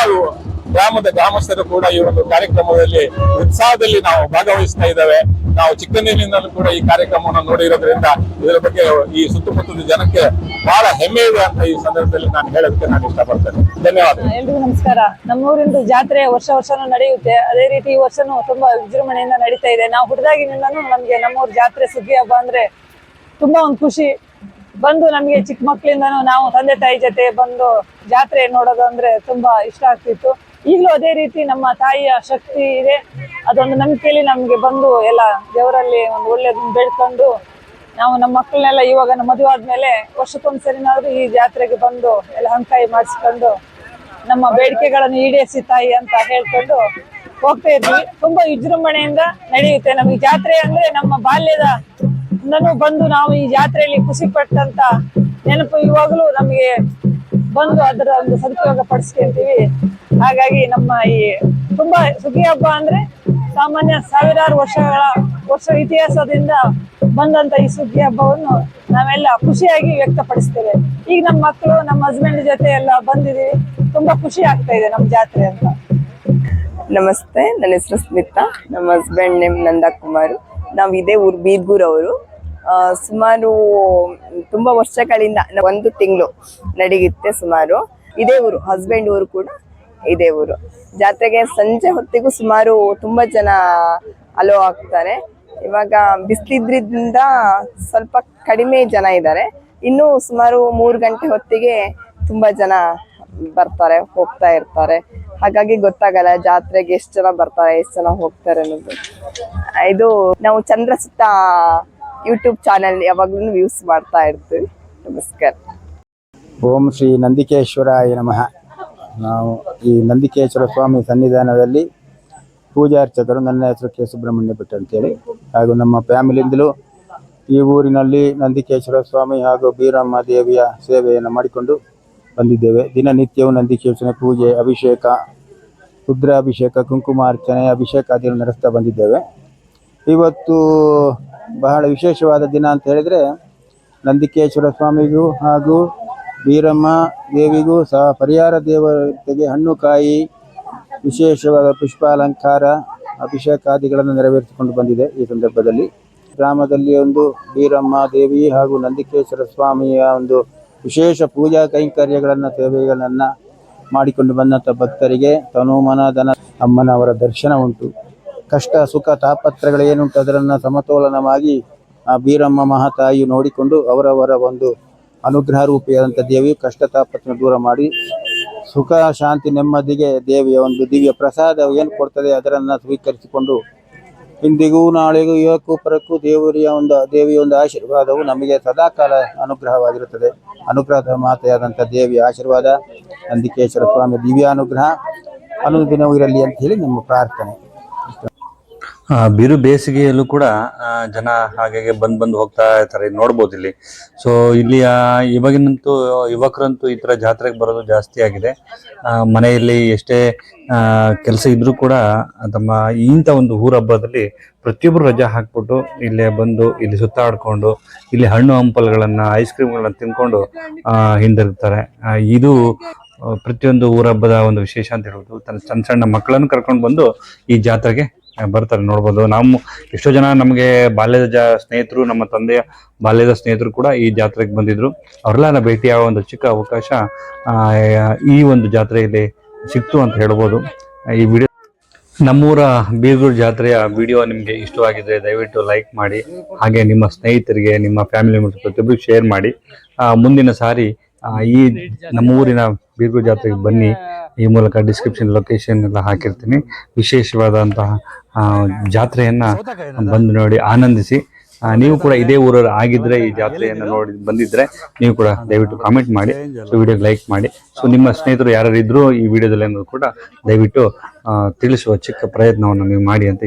ಗ್ರಾಮದ ಗ್ರಾಮಸ್ಥರು ಕೂಡ ಈ ಒಂದು ಕಾರ್ಯಕ್ರಮದಲ್ಲಿ ಉತ್ಸಾಹದಲ್ಲಿ ನಾವು ಭಾಗವಹಿಸ್ತಾ ಇದ್ದೇವೆ. ನಾವು ಚಿಕ್ಕಂದಿನಿಂದಲೂ ಕೂಡ ಈ ಕಾರ್ಯಕ್ರಮವನ್ನು ನೋಡಿರೋದ್ರಿಂದ ಇದರ ಬಗ್ಗೆ ಈ ಸುತ್ತಮುತ್ತಲ ಜನಕ್ಕೆ ಬಹಳ ಹೆಮ್ಮೆ ಇದೆ ಅಂತ ಈ ಸಂದರ್ಭದಲ್ಲಿ ನಾನು ಹೇಳೋದಕ್ಕೆ ನಾನು ಇಷ್ಟಪಡ್ತೇನೆ. ಧನ್ಯವಾದ ಎಲ್ರಿಗೂ ನಮಸ್ಕಾರ. ನಮ್ಮೂರಿಂದು ಜಾತ್ರೆ ವರ್ಷ ವರ್ಷನೂ ನಡೆಯುತ್ತೆ. ಅದೇ ರೀತಿ ಈ ವರ್ಷನೂ ತುಂಬಾ ವಿಜೃಂಭಣೆಯಿಂದ ನಡೀತಾ ಇದೆ. ನಾವು ಹುಡುಗಾಗಿನಿಂದನೂ ನಮ್ಗೆ ನಮ್ಮೂರ್ ಜಾತ್ರೆ ಸುಗ್ಗಿ ಹಬ್ಬ ಅಂದ್ರೆ ತುಂಬಾ ಒಂದು ಖುಷಿ. ಬಂದು ನಮ್ಗೆ ಚಿಕ್ಕ ಮಕ್ಕಳಿಂದನೂ ನಾವು ತಂದೆ ತಾಯಿ ಜೊತೆ ಬಂದು ಜಾತ್ರೆ ನೋಡೋದು ಅಂದ್ರೆ ತುಂಬಾ ಇಷ್ಟ ಆಗ್ತಿತ್ತು. ಈಗಲೂ ಅದೇ ರೀತಿ ನಮ್ಮ ತಾಯಿಯ ಶಕ್ತಿ ಇದೆ. ಅದೊಂದು ನಂಬಿಕೆಯಲ್ಲಿ ನಮಗೆ ಬಂದು ಎಲ್ಲ ದೇವರಲ್ಲಿ ಒಂದು ಒಳ್ಳೆಯದನ್ನು ಬೆಳ್ಕೊಂಡು ನಾವು ನಮ್ಮ ಮಕ್ಕಳನ್ನೆಲ್ಲ ಇವಾಗ ನಮ್ಮ ಮದುವೆ ಆದ್ಮೇಲೆ ವರ್ಷಕ್ಕೊಂದ್ಸರಿನಾದ್ರೂ ಈ ಜಾತ್ರೆಗೆ ಬಂದು ಎಲ್ಲ ಹಂಕಾಯಿ ಮಾಡಿಸ್ಕೊಂಡು ನಮ್ಮ ಬೇಡಿಕೆಗಳನ್ನು ಈಡೇರಿಸಿ ತಾಯಿ ಅಂತ ಹೇಳ್ಕೊಂಡು ಹೋಗ್ತಾ ಇದ್ವಿ. ತುಂಬಾ ವಿಜೃಂಭಣೆಯಿಂದ ನಡೆಯುತ್ತೆ. ನಮಗೆ ಜಾತ್ರೆ ಅಂದ್ರೆ ನಮ್ಮ ಬಾಲ್ಯದ ಬಂದು ನಾವು ಈ ಜಾತ್ರೆಯಲ್ಲಿ ಖುಷಿ ಪಟ್ಟಂತ ನೆನಪು ಇವಾಗಲೂ ನಮಗೆ ಬಂದು ಅದರ ಒಂದು ಸದುಪಯೋಗ ಪಡಿಸ್ಕೊಂತೀವಿ. ಹಾಗಾಗಿ ನಮ್ಮ ಈ ತುಂಬಾ ಸುಗ್ಗಿ ಹಬ್ಬ ಅಂದ್ರೆ ಸಾಮಾನ್ಯ ಸಾವಿರಾರು ವರ್ಷಗಳ ವರ್ಷ ಇತಿಹಾಸದಿಂದ ಬಂದಂತ ಈ ಸುಗ್ಗಿ ಹಬ್ಬವನ್ನು ನಾವೆಲ್ಲ ಖುಷಿಯಾಗಿ ವ್ಯಕ್ತಪಡಿಸ್ತೇವೆ. ಈಗ ನಮ್ಮ ಮಕ್ಕಳು, ನಮ್ಮ ಹಸ್ಬೆಂಡ್ ಜೊತೆ ಎಲ್ಲ ಬಂದಿದೀವಿ ತುಂಬಾ ಖುಷಿ ಆಗ್ತಾ ಇದೆ ನಮ್ಮ ಜಾತ್ರೆ ಅಂತ. ನಮಸ್ತೆ, ನನ್ನ ಹೆಸರು ಸ್ಮಿತಾ. ನಮ್ಮ ಹಸ್ಬೆಂಡ್ ನೇಮ್ ನಂದಕುಮಾರ್. ನಾವು ಇದೇ ಊರು ಬೀದ್ಗೂರ್ ಅವರು ಸುಮಾರು ತುಂಬಾ ವರ್ಷಗಳಿಂದ ಒಂದು ತಿಂಗಳು ನಡೆಯುತ್ತೆ ಸುಮಾರು. ಇದೇ ಊರು ಹಸ್ಬೆಂಡ್ ಊರು ಕೂಡ ಇದೇ ಊರು. ಜಾತ್ರೆಗೆ ಸಂಜೆ ಹೊತ್ತಿಗೂ ಸುಮಾರು ತುಂಬಾ ಜನ ಅಲೋ ಆಗ್ತಾರೆ. ಇವಾಗ ಬಿಸಿಲಿದ್ರಿಂದ ಸ್ವಲ್ಪ ಕಡಿಮೆ ಜನ ಇದ್ದಾರೆ. ಇನ್ನು ಸುಮಾರು ಮೂರು ಗಂಟೆ ಹೊತ್ತಿಗೆ ತುಂಬಾ ಜನ ಬರ್ತಾರೆ, ಹೋಗ್ತಾ ಇರ್ತಾರೆ. ಹಾಗಾಗಿ ಗೊತ್ತಾಗಲ್ಲ ಜಾತ್ರೆಗೆ ಎಷ್ಟು ಜನ ಬರ್ತಾರೆ, ಎಷ್ಟು ಜನ ಹೋಗ್ತಾರೆ ಅನ್ನೋದು. ಇದು ನಾವು ಚಂದ್ರ ಸುತ್ತ ಯೂಟ್ಯೂಬ್ ಚಾನೆಲ್ ಯಾವಾಗ್ಲೂ ವ್ಯೂಸ್ ಮಾಡ್ತಾ ಇರ್ತೀವಿ. ನಮಸ್ಕಾರ. ಓಂ ಶ್ರೀ ನಂದಿಕೇಶ್ವರಾಯ ನಮಃ. ನಾವು ಈ ನಂದಿಕೇಶ್ವರ ಸ್ವಾಮಿ ಸನ್ನಿಧಾನದಲ್ಲಿ ಪೂಜಾರ್ಚಕರು, ನನ್ನ ಹೆಸರು ಕೆ. ಸುಬ್ರಹ್ಮಣ್ಯ ಭಟ್ ಅಂತೇಳಿ. ಹಾಗೂ ನಮ್ಮ ಫ್ಯಾಮಿಲಿಯಿಂದಲೂ ಈ ಊರಿನಲ್ಲಿ ನಂದಿಕೇಶ್ವರ ಸ್ವಾಮಿ ಹಾಗೂ ಬೀರಮ್ಮ ದೇವಿಯ ಸೇವೆಯನ್ನು ಮಾಡಿಕೊಂಡು ಬಂದಿದ್ದೇವೆ. ದಿನನಿತ್ಯವೂ ನಂದಿಕೇಶ್ವರ ಪೂಜೆ, ಅಭಿಷೇಕ, ರುದ್ರಾಭಿಷೇಕ, ಕುಂಕುಮಾರ್ಚನೆ ಅದನ್ನು ನಡೆಸ್ತಾ ಬಂದಿದ್ದೇವೆ. ಇವತ್ತು ಬಹಳ ವಿಶೇಷವಾದ ದಿನ ಅಂತ ಹೇಳಿದ್ರೆ ನಂದಿಕೇಶ್ವರ ಸ್ವಾಮಿಗೂ ಹಾಗೂ ಬೀರಮ್ಮ ದೇವಿಗೂ ಸಹ ಪರಿಹಾರ ದೇವತೆಗೆ ಹಣ್ಣು ಕಾಯಿ, ವಿಶೇಷವಾದ ಪುಷ್ಪಾಲಂಕಾರ ಅಭಿಷೇಕಾದಿಗಳನ್ನು ನೆರವೇರಿಸಿಕೊಂಡು ಬಂದಿದೆ ಈ ಸಂದರ್ಭದಲ್ಲಿ. ಗ್ರಾಮದಲ್ಲಿ ಒಂದು ಬೀರಮ್ಮ ದೇವಿ ಹಾಗೂ ನಂದಿಕೇಶ್ವರ ಸ್ವಾಮಿಯ ಒಂದು ವಿಶೇಷ ಪೂಜಾ ಕೈಂಕರ್ಯಗಳನ್ನು, ಸೇವೆಗಳನ್ನು ಮಾಡಿಕೊಂಡು ಬಂದಂಥ ಭಕ್ತರಿಗೆ ತನುಮನ ಧನ ಅಮ್ಮನವರ ದರ್ಶನ ಉಂಟು. ಕಷ್ಟ, ಸುಖ, ತಾಪತ್ರಗಳು ಏನುಂಟು ಅದರನ್ನು ಸಮತೋಲನವಾಗಿ ಆ ಬೀರಮ್ಮ ಮಹಾತಾಯಿ ನೋಡಿಕೊಂಡು ಅವರವರ ಒಂದು ಅನುಗ್ರಹ ರೂಪಿಯಾದಂಥ ದೇವಿಯು ಕಷ್ಟ ತಾಪತ್ರ ದೂರ ಮಾಡಿ ಸುಖ, ಶಾಂತಿ, ನೆಮ್ಮದಿಗೆ ದೇವಿಯ ಒಂದು ದಿವ್ಯ ಪ್ರಸಾದ ಏನು ಕೊಡ್ತದೆ ಅದರನ್ನು ಸ್ವೀಕರಿಸಿಕೊಂಡು ಇಂದಿಗೂ ನಾಳೆಗೂ ಇವಕ್ಕೂ ಪರಕ್ಕೂ ದೇವರಿಯ ಒಂದು, ದೇವಿಯ ಒಂದು ಆಶೀರ್ವಾದವು ನಮಗೆ ಸದಾಕಾಲ ಅನುಗ್ರಹವಾಗಿರುತ್ತದೆ. ಅನುಗ್ರಹದ ಮಾತೆಯಾದಂಥ ದೇವಿಯ ಆಶೀರ್ವಾದ, ನಂದಿಕೇಶ್ವರ ಸ್ವಾಮಿ ದಿವ್ಯಾನುಗ್ರಹ, ಅನುದಿನವೂ ಇರಲಿ ಅಂತ ಹೇಳಿ ನಮ್ಮ ಪ್ರಾರ್ಥನೆ. ಬಿರು ಬೇಸಿಗೆಯಲ್ಲೂ ಕೂಡ ಜನ ಹಾಗೆ ಬಂದ್ ಬಂದು ಹೋಗ್ತಾ ಇರ್ತಾರೆ. ನೋಡ್ಬೋದು ಇಲ್ಲಿ. ಸೊ ಇಲ್ಲಿ ಇವಾಗಿನಂತೂ ಯುವಕರಂತೂ ಈ ತರ ಜಾತ್ರೆಗೆ ಬರೋದು ಜಾಸ್ತಿ ಆಗಿದೆ. ಮನೆಯಲ್ಲಿ ಎಷ್ಟೇ ಕೆಲಸ ಇದ್ರೂ ಕೂಡ ತಮ್ಮ ಇಂಥ ಒಂದು ಊರ ಹಬ್ಬದಲ್ಲಿ ಪ್ರತಿಯೊಬ್ಬರು ರಜೆ ಹಾಕ್ಬಿಟ್ಟು ಇಲ್ಲೇ ಬಂದು ಇಲ್ಲಿ ಸುತ್ತಾಡ್ಕೊಂಡು ಇಲ್ಲಿ ಹಣ್ಣು ಹಂಪಲುಗಳನ್ನ ಐಸ್ ಕ್ರೀಮ್ಗಳನ್ನ ತಿನ್ಕೊಂಡು ಆ, ಇದು ಪ್ರತಿಯೊಂದು ಊರ ಹಬ್ಬದ ಒಂದು ವಿಶೇಷ ಅಂತ ಹೇಳ್ಬೋದು. ತನ್ನ ಸಣ್ಣ ಸಣ್ಣ ಮಕ್ಕಳನ್ನು ಕರ್ಕೊಂಡು ಬಂದು ಈ ಜಾತ್ರೆಗೆ ಬರ್ತಾರೆ ನೋಡ್ಬೋದು. ನಮ್ಮ ಎಷ್ಟೋ ಜನ ನಮಗೆ ಬಾಲ್ಯದ ಜ ಸ್ನೇಹಿತರು, ನಮ್ಮ ತಂದೆಯ ಬಾಲ್ಯದ ಸ್ನೇಹಿತರು ಕೂಡ ಈ ಜಾತ್ರೆಗೆ ಬಂದಿದ್ರು. ಅವರೆಲ್ಲ ಭೇಟಿಯಾಗೋ ಒಂದು ಚಿಕ್ಕ ಅವಕಾಶ ಈ ಒಂದು ಜಾತ್ರೆಯಲ್ಲಿ ಸಿಕ್ತು ಅಂತ ಹೇಳ್ಬೋದು. ಈ ವಿಡಿಯೋ ನಮ್ಮೂರ ಬೀರ್ಗೂರು ಜಾತ್ರೆಯ ವಿಡಿಯೋ ನಿಮಗೆ ಇಷ್ಟವಾಗಿದ್ರೆ ದಯವಿಟ್ಟು ಲೈಕ್ ಮಾಡಿ, ಹಾಗೆ ನಿಮ್ಮ ಸ್ನೇಹಿತರಿಗೆ, ನಿಮ್ಮ ಫ್ಯಾಮಿಲಿ ಮೆಂಬರ್ಸ್ ಪ್ರತಿಯೊಬ್ಬರಿಗೆ ಶೇರ್ ಮಾಡಿ. ಮುಂದಿನ ಸಾರಿ ಈ ನಮ್ಮೂರಿನ ಬೀರ್ಗೂರು ಜಾತ್ರೆಗೆ ಬನ್ನಿ. ಈ ಮೂಲಕ ಡಿಸ್ಕ್ರಿಪ್ಷನ್ ಲೊಕೇಶನ್ ಎಲ್ಲ ಹಾಕಿರ್ತೀನಿ. ವಿಶೇಷವಾದಂತಹ ಜಾತ್ರೆಯನ್ನ ಬಂದು ನೋಡಿ ಆನಂದಿಸಿ. ನೀವು ಕೂಡ ಇದೇ ಊರಲ್ಲಿ ಆಗಿದ್ರೆ ಈ ಜಾತ್ರೆಯನ್ನು ನೋಡಿ ಬಂದಿದ್ರೆ ನೀವು ಕೂಡ ದಯವಿಟ್ಟು ಕಾಮೆಂಟ್ ಮಾಡಿ, ಸೊ ವಿಡಿಯೋಗೆ ಲೈಕ್ ಮಾಡಿ. ಸೊ ನಿಮ್ಮ ಸ್ನೇಹಿತರು ಯಾರು ಇದ್ರೂ ಈ ವಿಡಿಯೋದಲ್ಲಿ ಅನ್ನೋದು ಕೂಡ ದಯವಿಟ್ಟು ತಿಳಿಸುವ ಚಿಕ್ಕ ಪ್ರಯತ್ನವನ್ನು ನೀವು ಮಾಡಿ ಅಂತ